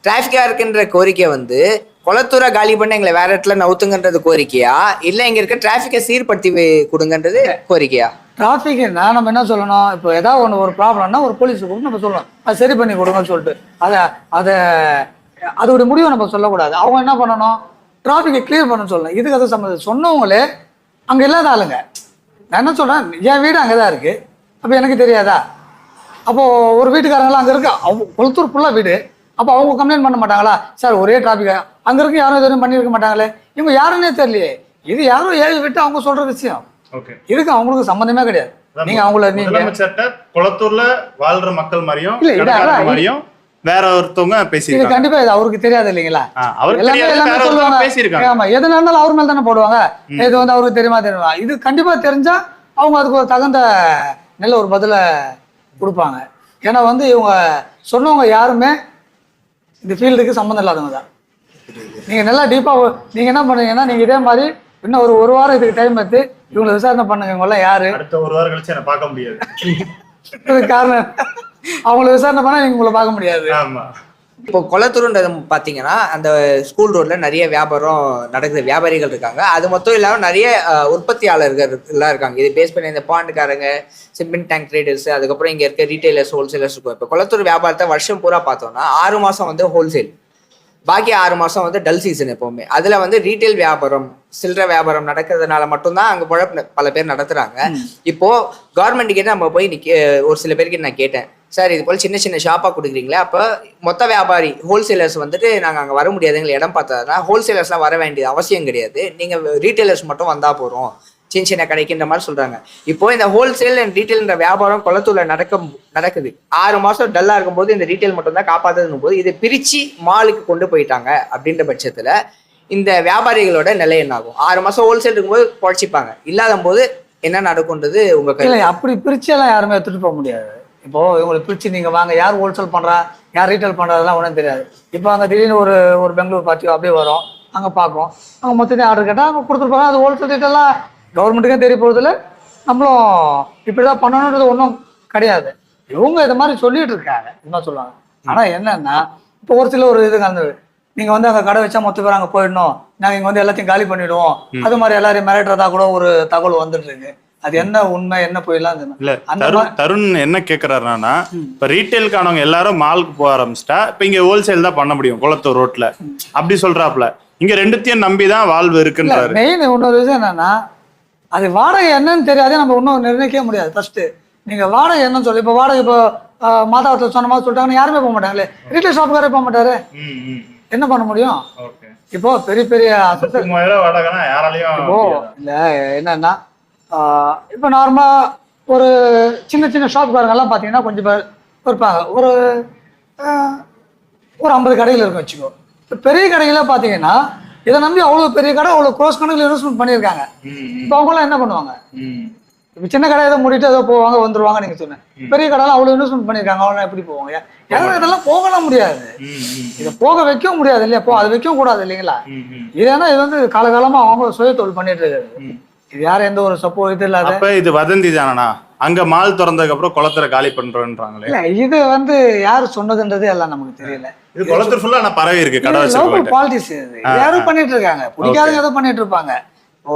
டிராஃபிக்காக இருக்குன்ற கோரிக்கை வந்து குளத்தூரா காலி பண்ண எங்களை வேற இடத்துல நவுத்துங்கன்றது கோரிக்கையா? இல்லை இங்கே இருக்க டிராபிக்கை சீர்படுத்தி கொடுங்கன்றது கோரிக்கையா? டிராஃபிக்னா நம்ம என்ன சொல்லணும்? இப்போ ஏதாவது ஒன்று ஒரு ப்ராப்ளம்னா ஒரு போலீஸ் கூப்பிட்டு நம்ம சொல்லணும். அது சரி பண்ணி கொடுங்கன்னு சொல்லிட்டு. அதை அதை அதோட முடிவை நம்ம சொல்லக்கூடாது. அவங்க என்ன பண்ணணும்? டிராஃபிக்கை கிளியர் பண்ண சொல்லணும். இதுக்கு அதை சம்மந்தம் சொன்னவங்களே அங்கே இல்லாத ஆளுங்க. நான் என்ன சொல்கிறேன் என் வீடு அங்கே தான் இருக்குது அப்போ எனக்கு தெரியாதா? அப்போது ஒரு வீட்டுக்காரங்களாம் அங்கே இருக்கு? அவங்க கொளத்தூர் ஃபுல்லாக வீடு. அப்போ அவங்க கம்ப்ளைண்ட் பண்ண மாட்டாங்களா? சார் ஒரே டிராஃபிக் அங்கே இருக்க யாரும் எதுவும் பண்ணியிருக்க மாட்டாங்களே? இவங்க யாருன்னே தெரியலையே. இது யாரும் ஏவி விட்டு அவங்க சொல்கிற விஷயம். ஓகே. இதுக்கு அவங்களுக்கு சம்மந்தமே கிடையாது. நீங்க அவங்கள முதலமைச்சர்கிட்ட குளத்தூர்ல வாழ்ற மக்கள் மாதிரியும் மாதிரியும் வேற ஒருத்தவங்க பேசியிருக்காங்க. கண்டிப்பா இது அவருக்கு தெரியாது இல்லைங்களா? அவருக்கு பேசியிருக்காங்க. ஆமா எது நடந்தாலும் அவர் மேல தானே போடுவாங்க. இது வந்து அவருக்கு தெரியுமா தெரியுமா? இது கண்டிப்பா தெரிஞ்சா அவங்க அதுக்கு ஒரு தகுந்த நல்ல ஒரு பதிலை கொடுப்பாங்க. ஏன்னா வந்து இவங்க சொன்னவங்க யாருமே இந்த ஃபீல்டுக்கு சம்மந்தம் இல்லாதவங்க தான். நீங்கள் நல்லா டீப்பாக நீங்கள் என்ன பண்ணுறீங்கன்னா நீங்கள் இதே மாதிரி இன்னும் ஒரு ஒரு வாரம் இதுக்கு டைம் எடுத்து இவங்களை விசாரணை பண்ணுங்க. இவங்கெல்லாம் யாரு? அடுத்த ஒரு வாரம் கழிச்சு என்ன பார்க்க முடியாது. காரணம் அவங்கள விசாரணை பண்ணால் நீங்கள் உங்களை பார்க்க முடியாது. ஆமா. இப்போ கொளத்தூர்ன்றது பார்த்தீங்கன்னா அந்த ஸ்கூல் ரோட்ல நிறைய வியாபாரம் நடக்குது. வியாபாரிகள் இருக்காங்க. அது மட்டும் இல்லாமல் நிறைய உற்பத்தியாளர்கள் எல்லாம் இருக்காங்க. இது பேஸ் பண்ணி இந்த பாண்டுக்காரங்க சிமெண்ட் டேங்க் ட்ரேடர்ஸ் அதுக்கப்புறம் இங்க இருக்க ரீட்டைலர்ஸ் ஹோல்சேலர்ஸ் இருக்கும் இப்போ கொளத்தூர் வியாபாரத்தை வருஷம் பூரா பார்த்தோம்னா ஆறு மாசம் வந்து ஹோல்சேல் பாக்கி ஆறு மாசம் வந்து டல் சீசன் எப்பவுமே. அதுல வந்து ரீட்டைல் வியாபாரம் சில்லறை வியாபாரம் நடக்கிறதுனால மட்டும்தான் அங்க பழ பல பேர் நடத்துறாங்க. இப்போ கவர்மெண்ட் கிட்ட நம்ம போய் ஒரு சில பேருக்கு நான் கேட்டேன். சார் இது போல சின்ன சின்ன ஷாப்பாக கொடுக்குறீங்களா அப்போ மொத்த வியாபாரி ஹோல்சேலர்ஸ் வந்துட்டு நாங்க அங்க வர முடியாது எங்களுக்கு இடம் பார்த்ததுனா ஹோல்சேலர்ஸ்லாம் வர வேண்டியது அவசியம் கிடையாது. நீங்க ரீட்டைலர்ஸ் மட்டும் வந்தா போகிறோம் சின்ன சின்ன கடைக்குன்ற மாதிரி சொல்றாங்க. இப்போ இந்த ஹோல்சேல் அண்ட் ரீட்டைல்ன்ற வியாபாரம் குளத்தூரில் நடக்க நடக்குது. ஆறு மாசம் டல்லா இருக்கும்போது இந்த ரீட்டைல் மட்டும்தான் காப்பாற்றுதுன்னு போது இதை பிரிச்சு மாலுக்கு கொண்டு போயிட்டாங்க அப்படின்ற பட்சத்துல இந்த வியாபாரிகளோட நிலை என்ன ஆகும் ஆறு மாசம் ஹோல்சேல் இருக்கும்போது குழச்சிப்பாங்க இல்லாத போது என்ன நடக்கும்ன்றது உங்க கையில் அப்படி பிரிச்செல்லாம் யாருமே எடுத்துகிட்டு போக முடியாது. இப்போ இவங்களை பிரிச்சு நீங்க வாங்க யார் ஹோல்சேல் பண்றா யார் ரீட்டைல் பண்றதெல்லாம் ஒன்றும் தெரியாது. இப்போ அங்கே திடீர்னு ஒரு ஒரு பெங்களூர் பார்ட்டியோ அப்படியே வரும். அங்கே பார்க்கும் அங்கே மொத்தத்தையும் ஆர்டர் கேட்டால் அவங்க கொடுத்துருப்பாங்க. அது ஹோல்சேல் ரீட்டெல்லாம் கவர்மெண்ட்டுக்கே தெரிய போகிறதில்ல நம்மளும் இப்படி தான் பண்ணணுன்றது ஒன்றும் கிடையாது. இவங்க இதை மாதிரி சொல்லிட்டு இருக்காங்க. இதுதான் சொல்லுவாங்க. ஆனால் என்னன்னா இப்போ ஒரு சில ஒரு இது கலந்து நீங்க வந்து அங்கே கடை வச்சா மொத்த பேர் அங்கே போயிடணும். நாங்கள் இங்கே வந்து எல்லாத்தையும் காலி பண்ணிடுவோம். அது மாதிரி எல்லாரையும் மிரட்டுறதா கூட ஒரு தகவல் வந்துட்டு இருக்கு. அது என்ன உண்மை என்ன போயிடலாம் இல்ல தருண் தருண் என்ன கேக்குறாருன்னா இப்ப ரீட்டைலுக்கானவங்க எல்லாரும் மாலுக்கு போக ஆரம்பிச்சிட்டா இப்ப இங்க ஹோல்சேல் தான் பண்ண முடியும் குளத்தூர் ரோட்ல அப்படி சொல்றாப்ல இங்க ரெண்டுத்தையும் நம்பி தான் வாழ்வு இருக்குன்றாரு. மெயின் இன்னொரு விஷயம் என்னன்னா அது வாடகை என்னன்னு தெரியாதே நம்ம இன்னும் நிர்ணயிக்கவே முடியாது. ஃபர்ஸ்ட் நீங்க வாடகை என்னன்னு சொல்லி இப்போ வாடகை இப்போ மாதாவத்தில் சொன்ன மாதிரி சொல்லிட்டாங்கன்னா யாருமே போக மாட்டாங்களே? ரீட்டைல் ஷாப்புக்காரே போக மாட்டாரு. என்ன பண்ண முடியும்? இப்போ பெரிய பெரிய இப்போ இல்ல என்னன்னா இப்போ நார்மலா ஒரு சின்ன சின்ன ஷாப்காரங்க எல்லாம் பார்த்தீங்கன்னா கொஞ்சம் பேர் இருப்பாங்க ஒரு ஒரு ஐம்பது கடைகள் இருக்கும் வச்சுக்கோ. இப்போ பெரிய கடைகள பார்த்தீங்கன்னா இதை நம்பி அவ்வளோ பெரிய கடை அவ்வளோ க்ரோஸ் கணக்கில் இன்வெஸ்ட்மெண்ட் பண்ணியிருக்காங்க. இப்போ அவங்களாம் என்ன பண்ணுவாங்க? இப்போ சின்ன கடை ஏதோ மூடிட்டு ஏதோ போவாங்க வந்துருவாங்க நீங்க சொன்னேன் பெரிய கடைலாம் அவ்வளோ இன்வெஸ்ட்மெண்ட் பண்ணியிருக்காங்க அவங்க எப்படி போவாங்க? ஏன்னா இதெல்லாம் போகலாம் முடியாது. இதை போக வைக்கவும் முடியாது இல்லையா? போ அதை வைக்கவும் கூடாது இல்லைங்களா? ஏன்னா இது வந்து காலகாலமா அவங்க சுய தொழில் பண்ணிட்டு இருக்காரு இது யாரும் எந்த ஒரு சப்போ இது இல்லாத? அப்ப இது வதந்தி தானண்ணா அங்க மால் திறந்ததுக்கு அப்புறம் குளத்துல காலி பண்றோன்றாங்களே. இல்ல இது வந்து யாரு சொன்னதுன்றது எல்லாம் நமக்கு தெரியல. இது குளத்தூர் ஃபுல்லா நான் பரவி இருக்கு கடை இது. இது யாரும் பண்ணிட்டு இருக்காங்க. பிடிக்காதவங்க ஏதோ பண்ணிட்டு இருப்பாங்க. ஓ.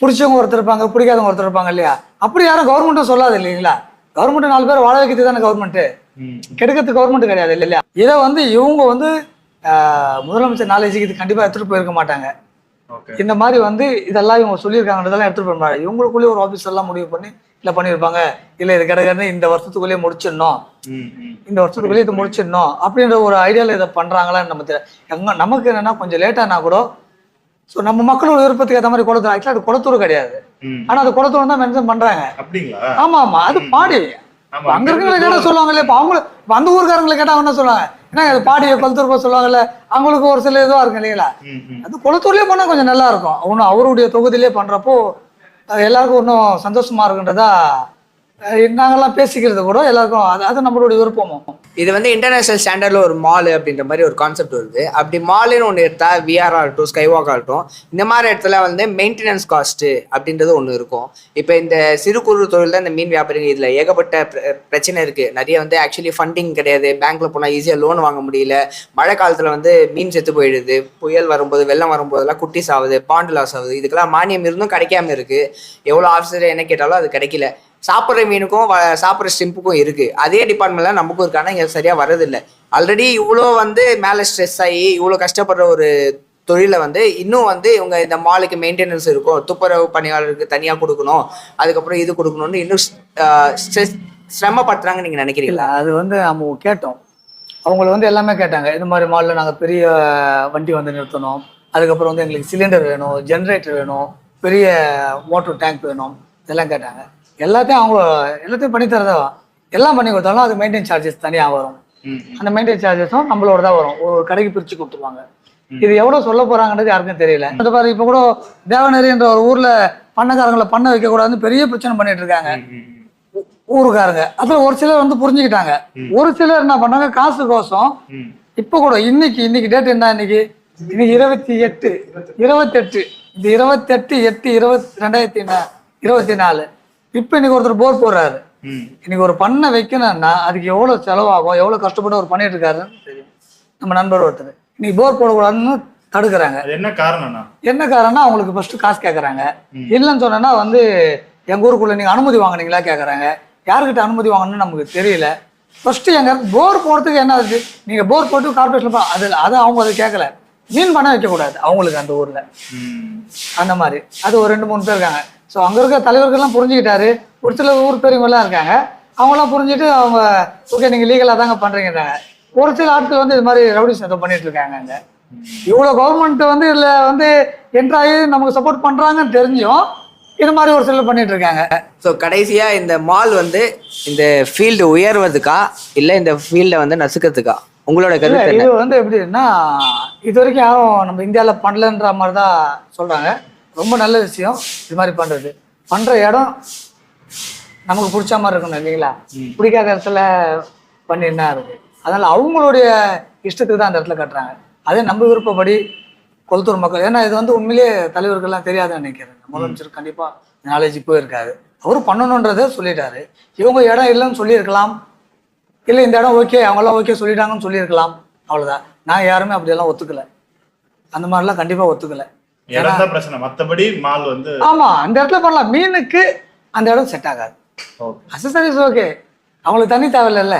பிடிச்சவங்க ஒருத்தர் இருப்பாங்க பிடிக்காதவங்க ஒருத்தர் இருப்பாங்க இல்லையா? அப்படி யாரும் கவர்மெண்ட்டும் சொல்லாது இல்லைங்களா? கவர்மெண்ட் நாலு பேர் வாழ வைக்கிறது தானே கவர்மெண்ட் கெடுக்கிறது கவர்மெண்ட் கிடையாது இல்லையா? இதை வந்து இவங்க வந்து முதலமைச்சர் நாலேஜுக்கு இது கண்டிப்பா எடுத்துட்டு போயிருக்க மாட்டாங்க. இந்த மாதிரி வந்து இதெல்லாம் இவங்க சொல்லியிருக்காங்கன்றதெல்லாம் எடுத்துட்டு போக மாட்டாங்க இவங்களுக்குள்ளேயே ஒரு ஆஃபீஸ் எல்லாம் முடிவு பண்ணி இல்லை பண்ணியிருப்பாங்க. இல்லை இது கிடையாது இந்த வருஷத்துக்குள்ளேயே முடிச்சிடணும். இந்த வருஷத்துக்குள்ளேயே இது முடிச்சிடணும். அப்படின்ற ஒரு ஐடியாவில் இதை பண்ணுறாங்களான்னு நம்ம தெரியல. எங்க நமக்கு என்னன்னா கொஞ்சம் லேட்டானா கூட ஸோ நம்ம மக்களோட விருப்பத்துக்கு ஏற்ற மாதிரி குளத்தூர் ஆக்சுவலாக அது குளத்தூர் கிடையாது. ஆனால் அது குளத்தூர் தான் மென்ஷன் அப்படிங்களா? ஆமா ஆமா. அது பாடி அங்க இருக்கிறவங்களை கேட்டா சொல்லுவாங்கல்ல இப்ப அவங்க அந்த ஊர்க்காரங்களை கேட்டா என்ன சொல்லுவாங்க? ஏன்னா அது பாடி கொளத்தூர் சொல்லுவாங்கல்ல? அவங்களுக்கு ஒரு சில இதுவா இருக்கும் இல்லைங்களா? அது குளத்தூர்லயே பண்ணா கொஞ்சம் நல்லா இருக்கும். ஒன்னும் அவருடைய தொகுதியிலே பண்றப்போ எல்லாருக்கும் இன்னும் சந்தோஷமா இருக்குன்றதா நாங்கெல்லாம் பேசிக்கிறது கூட எல்லாருக்கும் அது அது நம்மளுடைய விருப்பமும். இது வந்து இன்டர்நேஷனல் ஸ்டாண்டர்டில் ஒரு மால் அப்படின்ற மாதிரி ஒரு கான்செப்ட் வருது. அப்படி மாலுன்னு ஒன்று எடுத்தா விஆர் ஆகட்டும் ஸ்கைவாக் ஆகட்டும் இந்த மாதிரி இடத்துல வந்து மெயின்டெனன்ஸ் காஸ்ட்டு அப்படின்றது ஒன்று இருக்கும். இப்போ இந்த சிறு குறு தொழில் தான் இந்த மீன் வியாபாரிங்க இதில் ஏகப்பட்ட பிர- பிரச்சனை இருக்குது நிறைய வந்து ஆக்சுவலி ஃபண்டிங் கிடையாது. பேங்க்கில் போனால் ஈஸியாக லோன் வாங்க முடியல. மழை காலத்தில் வந்து மீன் செத்து போயிடுது. புயல் வரும்போது வெள்ளம் வரும்போதெல்லாம் குட்டிஸ் ஆகுது பாண்டு லாஸ் ஆகுது. இதுக்கெல்லாம் மானியம் இருந்தும் கிடைக்காம இருக்குது எவ்வளோ ஆஃபீஸர் என்ன கேட்டாலும் அது கிடைக்கல. சாப்பிட்ற மீனுக்கும் வ- சாப்பிட்ற ஸ்டிம்புக்கும் இருக்குது அதே டிபார்ட்மெண்ட்லாம் நமக்கும் இருக்கு. இங்கே சரியாக வரதில்லை ஆல்ரெடி இவ்வளோ வந்து மேலே ஸ்ட்ரெஸ் ஆகி இவ்வளோ கஷ்டப்படுற ஒரு தொழிலை வந்து இன்னும் வந்து இவங்க இந்த மாலுக்கு மெயின்டெனன்ஸ் இருக்கும். துப்புரவு பணியாளருக்கு தனியாக கொடுக்கணும். அதுக்கப்புறம் இது கொடுக்கணும்னு இன்னும் ஸ்ட்ரெஸ் சிரமப்படுத்துறாங்கன்னு நீங்கள் நினைக்கிறீங்களா? அது வந்து நம்ம கேட்டோம். அவங்கள வந்து எல்லாமே கேட்டாங்க. இந்த மாதிரி மாலில் நாங்கள் பெரிய வண்டி வந்து நிறுத்தணும். அதுக்கப்புறம் வந்து எங்களுக்கு சிலிண்டர் வேணும் ஜென்ரேட்டர் வேணும் பெரிய மோட்டர் டேங்க் வேணும். இதெல்லாம் கேட்டாங்க. எல்லாத்தையும் அவங்க எல்லாத்தையும் பண்ணி தரதா எல்லாம் பண்ணி கொடுத்தாலும் அது மெயின்டைன் சார்ஜஸ் தனியாக வரும். அந்த மெயின்டைன் சார்ஜஸும் நம்மளோட தான் வரும். ஒரு கடைக்கு பிரித்து கொடுத்துருவாங்க. இது எவ்வளோ சொல்ல போறாங்கன்றது யாருக்கும் தெரியல. இந்த பாரு இப்போ கூட தேவநேரின்ற ஒரு ஊர்ல பண்ணக்காரங்களை பண்ண வைக்கக்கூடாதுன்னு பெரிய பிரச்சனை பண்ணிட்டு இருக்காங்க. ஊருக்காரங்க. அதுல ஒரு சிலர் வந்து புரிஞ்சுக்கிட்டாங்க. ஒரு சிலர் என்ன பண்ணாங்க? காசு கோசம் இப்போ கூட இன்னைக்கு இன்னைக்கு டேட் என்ன இன்னைக்கு? இன்னைக்கு இருபத்தி எட்டு இருபத்தெட்டு. இந்த இருபத்தெட்டு எட்டு இருபத்தி ரெண்டாயிரத்தி இருபத்தி நாலு. இப்போ இன்னைக்கு ஒருத்தர் போர் போடுறாரு. இன்னைக்கு ஒரு பண்ணை வைக்கணும்னா அதுக்கு எவ்வளவு செலவாகும் எவ்வளவு கஷ்டப்பட்டு அவர் பண்ணிட்டு இருக்காருன்னு தெரியும். நம்ம நண்பர் ஒருத்தர். இன்னைக்கு போர் போடக்கூடாதுன்னு தடுக்கிறாங்க. என்ன காரணம்னா என்ன காரணம்னா அவங்களுக்கு ஃபர்ஸ்ட் காசு கேட்குறாங்க இல்லைன்னு சொன்னா வந்து எங்க ஊருக்குள்ள நீங்க அனுமதி வாங்குனீங்களா கேட்குறாங்க யாருக்கிட்ட அனுமதி வாங்கணும்னு நமக்கு தெரியல. ஃபர்ஸ்ட் எங்க போர் போடுறதுக்கு என்ன ஆகுது? நீங்க போர் போட்டு கார்பரேஷன் அது அதை அவங்க அதை கேட்கல மீன் பண்ண வைக்கக்கூடாது அவங்களுக்கு அந்த ஊர்ல. அந்த மாதிரி. அது ஒரு ரெண்டு மூணு பேர் இருக்காங்க. ஸோ அங்க இருக்க தலைவர்கள்லாம் புரிஞ்சுக்கிட்டாரு. ஒரு சில ஊர் பெரியவங்கலாம் இருக்காங்க. அவங்களாம் புரிஞ்சுட்டு அவங்க ஓகே நீங்க லீகலாக தாங்க பண்றீங்கன்றாங்க. ஒரு சில ஆட்கள் வந்து இது மாதிரி ரவுடி சட்டம் பண்ணிட்டு இருக்காங்க அங்க. இவ்வளோ கவர்மெண்ட் வந்து இதில் வந்து என்ட்ராகி நமக்கு சப்போர்ட் பண்றாங்கன்னு தெரிஞ்சும் இது மாதிரி ஒரு சிலர் பண்ணிட்டு இருக்காங்க. ஸோ கடைசியா இந்த மால் வந்து இந்த ஃபீல்டு உயர்வதுக்கா இல்ல இந்த ஃபீல்டை வந்து நசுக்கிறதுக்கா? உங்களோட கருத்து இது வந்து எப்படின்னா இது வரைக்கும் யாரும் நம்ம இந்தியாவில் பண்ணலன்ற மாதிரி தான் சொல்றாங்க. ரொம்ப நல்ல விஷயம் இது மாதிரி பண்றது. பண்ற இடம் நமக்கு பிடிச்ச மாதிரி இருக்கணும் இல்லைங்களா? பிடிக்காத இடத்துல பண்ணி என்ன இருக்கு அதனால அவங்களுடைய இஷ்டத்துக்கு தான் அந்த இடத்துல கட்டுறாங்க. அதே நம்ம விருப்பப்படி கொளத்தூர் மக்கள் ஏன்னா இது வந்து உண்மையிலேயே தலைவர்கள்லாம் தெரியாதுன்னு நினைக்கிறேன். முதலமைச்சர் கண்டிப்பா நாலேஜ் போயிருக்காரு அவரும் பண்ணணுன்றதை சொல்லிட்டாரு. இவங்க இடம் இல்லைன்னு சொல்லியிருக்கலாம். இல்லை இந்த இடம் ஓகே அவங்களாம் ஓகே சொல்லிட்டாங்கன்னு சொல்லியிருக்கலாம். அவ்வளோதான் நான் யாருமே அப்படியெல்லாம் ஒத்துக்கல. அந்த மாதிரிலாம் கண்டிப்பாக ஒத்துக்கல. இடம் பிரச்சனை. மத்தபடி மால் வந்து ஆமா அந்த இடத்துல பண்ணலாம் மீனுக்கு அந்த இடம் செட் ஆகாது. அசசரிஸ் ஓகே அவங்களுக்கு தண்ணி தேவையில்லைல்ல.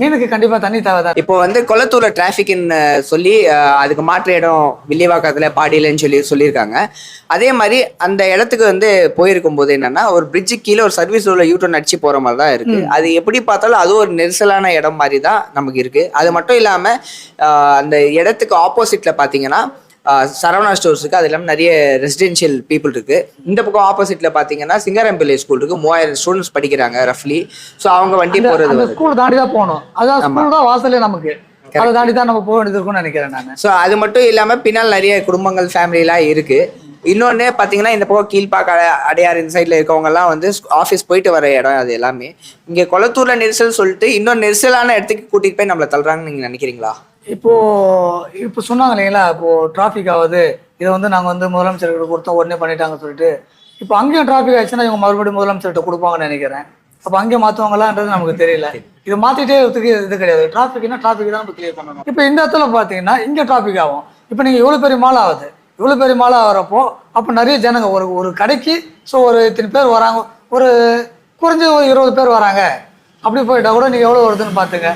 மீனுக்கு கண்டிப்பா தண்ணி தேவைதான். இப்போ வந்து கொளத்தூர்ல டிராஃபிக்னு சொல்லி அதுக்கு மாற்று இடம் வில்லிவாக்கத்துல பாடியிலன்னு சொல்லி சொல்லியிருக்காங்க. அதே மாதிரி அந்த இடத்துக்கு வந்து போயிருக்கும் போது என்னன்னா ஒரு பிரிட்ஜு கீழே ஒரு சர்வீஸ் ரோல யூட்டர்ன் அடிச்சு போற மாதிரி தான் இருக்கு அது எப்படி பார்த்தாலும் அது ஒரு நெரிசலான இடம் மாதிரி தான் நமக்கு இருக்கு. அது மட்டும் இல்லாம அந்த இடத்துக்கு ஆப்போசிட்ல பாத்தீங்கன்னா சரவணா ஸ்டோர்ஸ் இருக்கு. அது இல்லாமல் நிறைய ரெசிடென்ஷியல் பீப்புள் இருக்கு. இந்த பக்கம் ஆப்போசிட்ல பாத்தீங்கன்னா சிங்காரம்பிள்ளை ஸ்கூல் இருக்கு. மூவாயிரம் ஸ்டூடெண்ட்ஸ் படிக்கிறாங்க ரஃப்லி ஸோ அவங்க வண்டி வருது ஸ்கூல் தாண்டி தான் போகணும். அதான் ஸ்கூல் தான் வாசலே நமக்கு. அதை தாண்டி தான் நம்ம போக வேண்டியது இருக்கும்னு நினைக்கிறேன் நான். ஸோ அது மட்டும் இல்லாமல் பின்னால் நிறைய குடும்பங்கள் ஃபேமிலிலாம் இருக்கு. இன்னொன்று பார்த்தீங்கன்னா இந்த பக்கம் கீழ்பாக்க அட- அடையார் இந்த சைடில் இருக்கவங்கலாம் வந்து ஆஃபீஸ் போயிட்டு வர இடம் அது எல்லாமே. இங்கே கொளத்தூரில் நெரிசல் சொல்லிட்டு இன்னும் நெரிசலான இடத்துக்கு கூட்டிகிட்டு போய் நம்மளை தள்ளுறாங்கன்னு நீங்கள் நினைக்கிறீங்களா? இப்போ இப்போ சொன்னாங்க இல்லைங்களா இப்போ டிராஃபிக் ஆகுது இதை வந்து நாங்க வந்து முதலமைச்சர்கிட்ட கொடுத்தோம் உடனே பண்ணிட்டாங்கன்னு சொல்லிட்டு. இப்போ அங்கேயும் டிராஃபிக் ஆயிடுச்சுன்னா இவங்க மறுபடியும் முதலமைச்சர்கிட்ட கொடுப்பாங்கன்னு நினைக்கிறேன். அப்போ அங்கே மாற்றுவாங்களான்றது நமக்கு தெரியல. இது மாத்திட்டே இருக்கிறதுக்கு இது கிடையாது. டிராஃபிக்னா டிராஃபிக் தான் நம்ம கிளியர் பண்ணணும். இப்போ இந்த இடத்துல பார்த்தீங்கன்னா இங்கே டிராஃபிக் ஆகும். இப்போ நீங்கள் இவ்வளோ பெரிய மால் ஆகுது. இவ்வளோ பெரிய மால் ஆகிறப்போ அப்போ நிறைய ஜனங்க ஒரு ஒரு கடைக்கு ஸோ ஒரு இத்தனை பேர் வராங்க. ஒரு குறைஞ்ச ஒரு இருபது பேர் வராங்க. அப்படி போயிட்டா கூட நீங்கள் எவ்வளோ வருதுன்னு பார்த்துங்க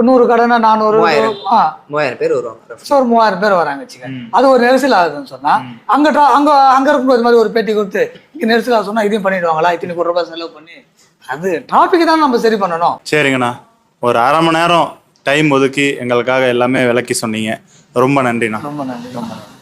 இப்போ நூறு கடைனா நானூறு? மூவாயிரம். பேர் வருவாங்க ஸோ ஒரு மூவாயிரம் பேர் வராங்க வச்சுக்க அது ஒரு நெரிசல் ஆகுதுன்னு சொன்னா அங்க அங்க அங்க இருக்கும்போது மாதிரி ஒரு பேட்டி கொடுத்து இங்க நெரிசல் ஆக சொன்னா இதையும் பண்ணிடுவாங்களா? இத்தனை கோடி ரூபாய் செலவு பண்ணி. அது டிராபிக் தான் நம்ம சரி பண்ணணும். சரிங்கண்ணா. ஒரு அரை மணி நேரம் டைம் ஒதுக்கி எங்களுக்காக எல்லாமே விளக்கி சொன்னீங்க. ரொம்ப நன்றிண்ணா. ரொம்ப நன்றி ரொம்ப நன்றி.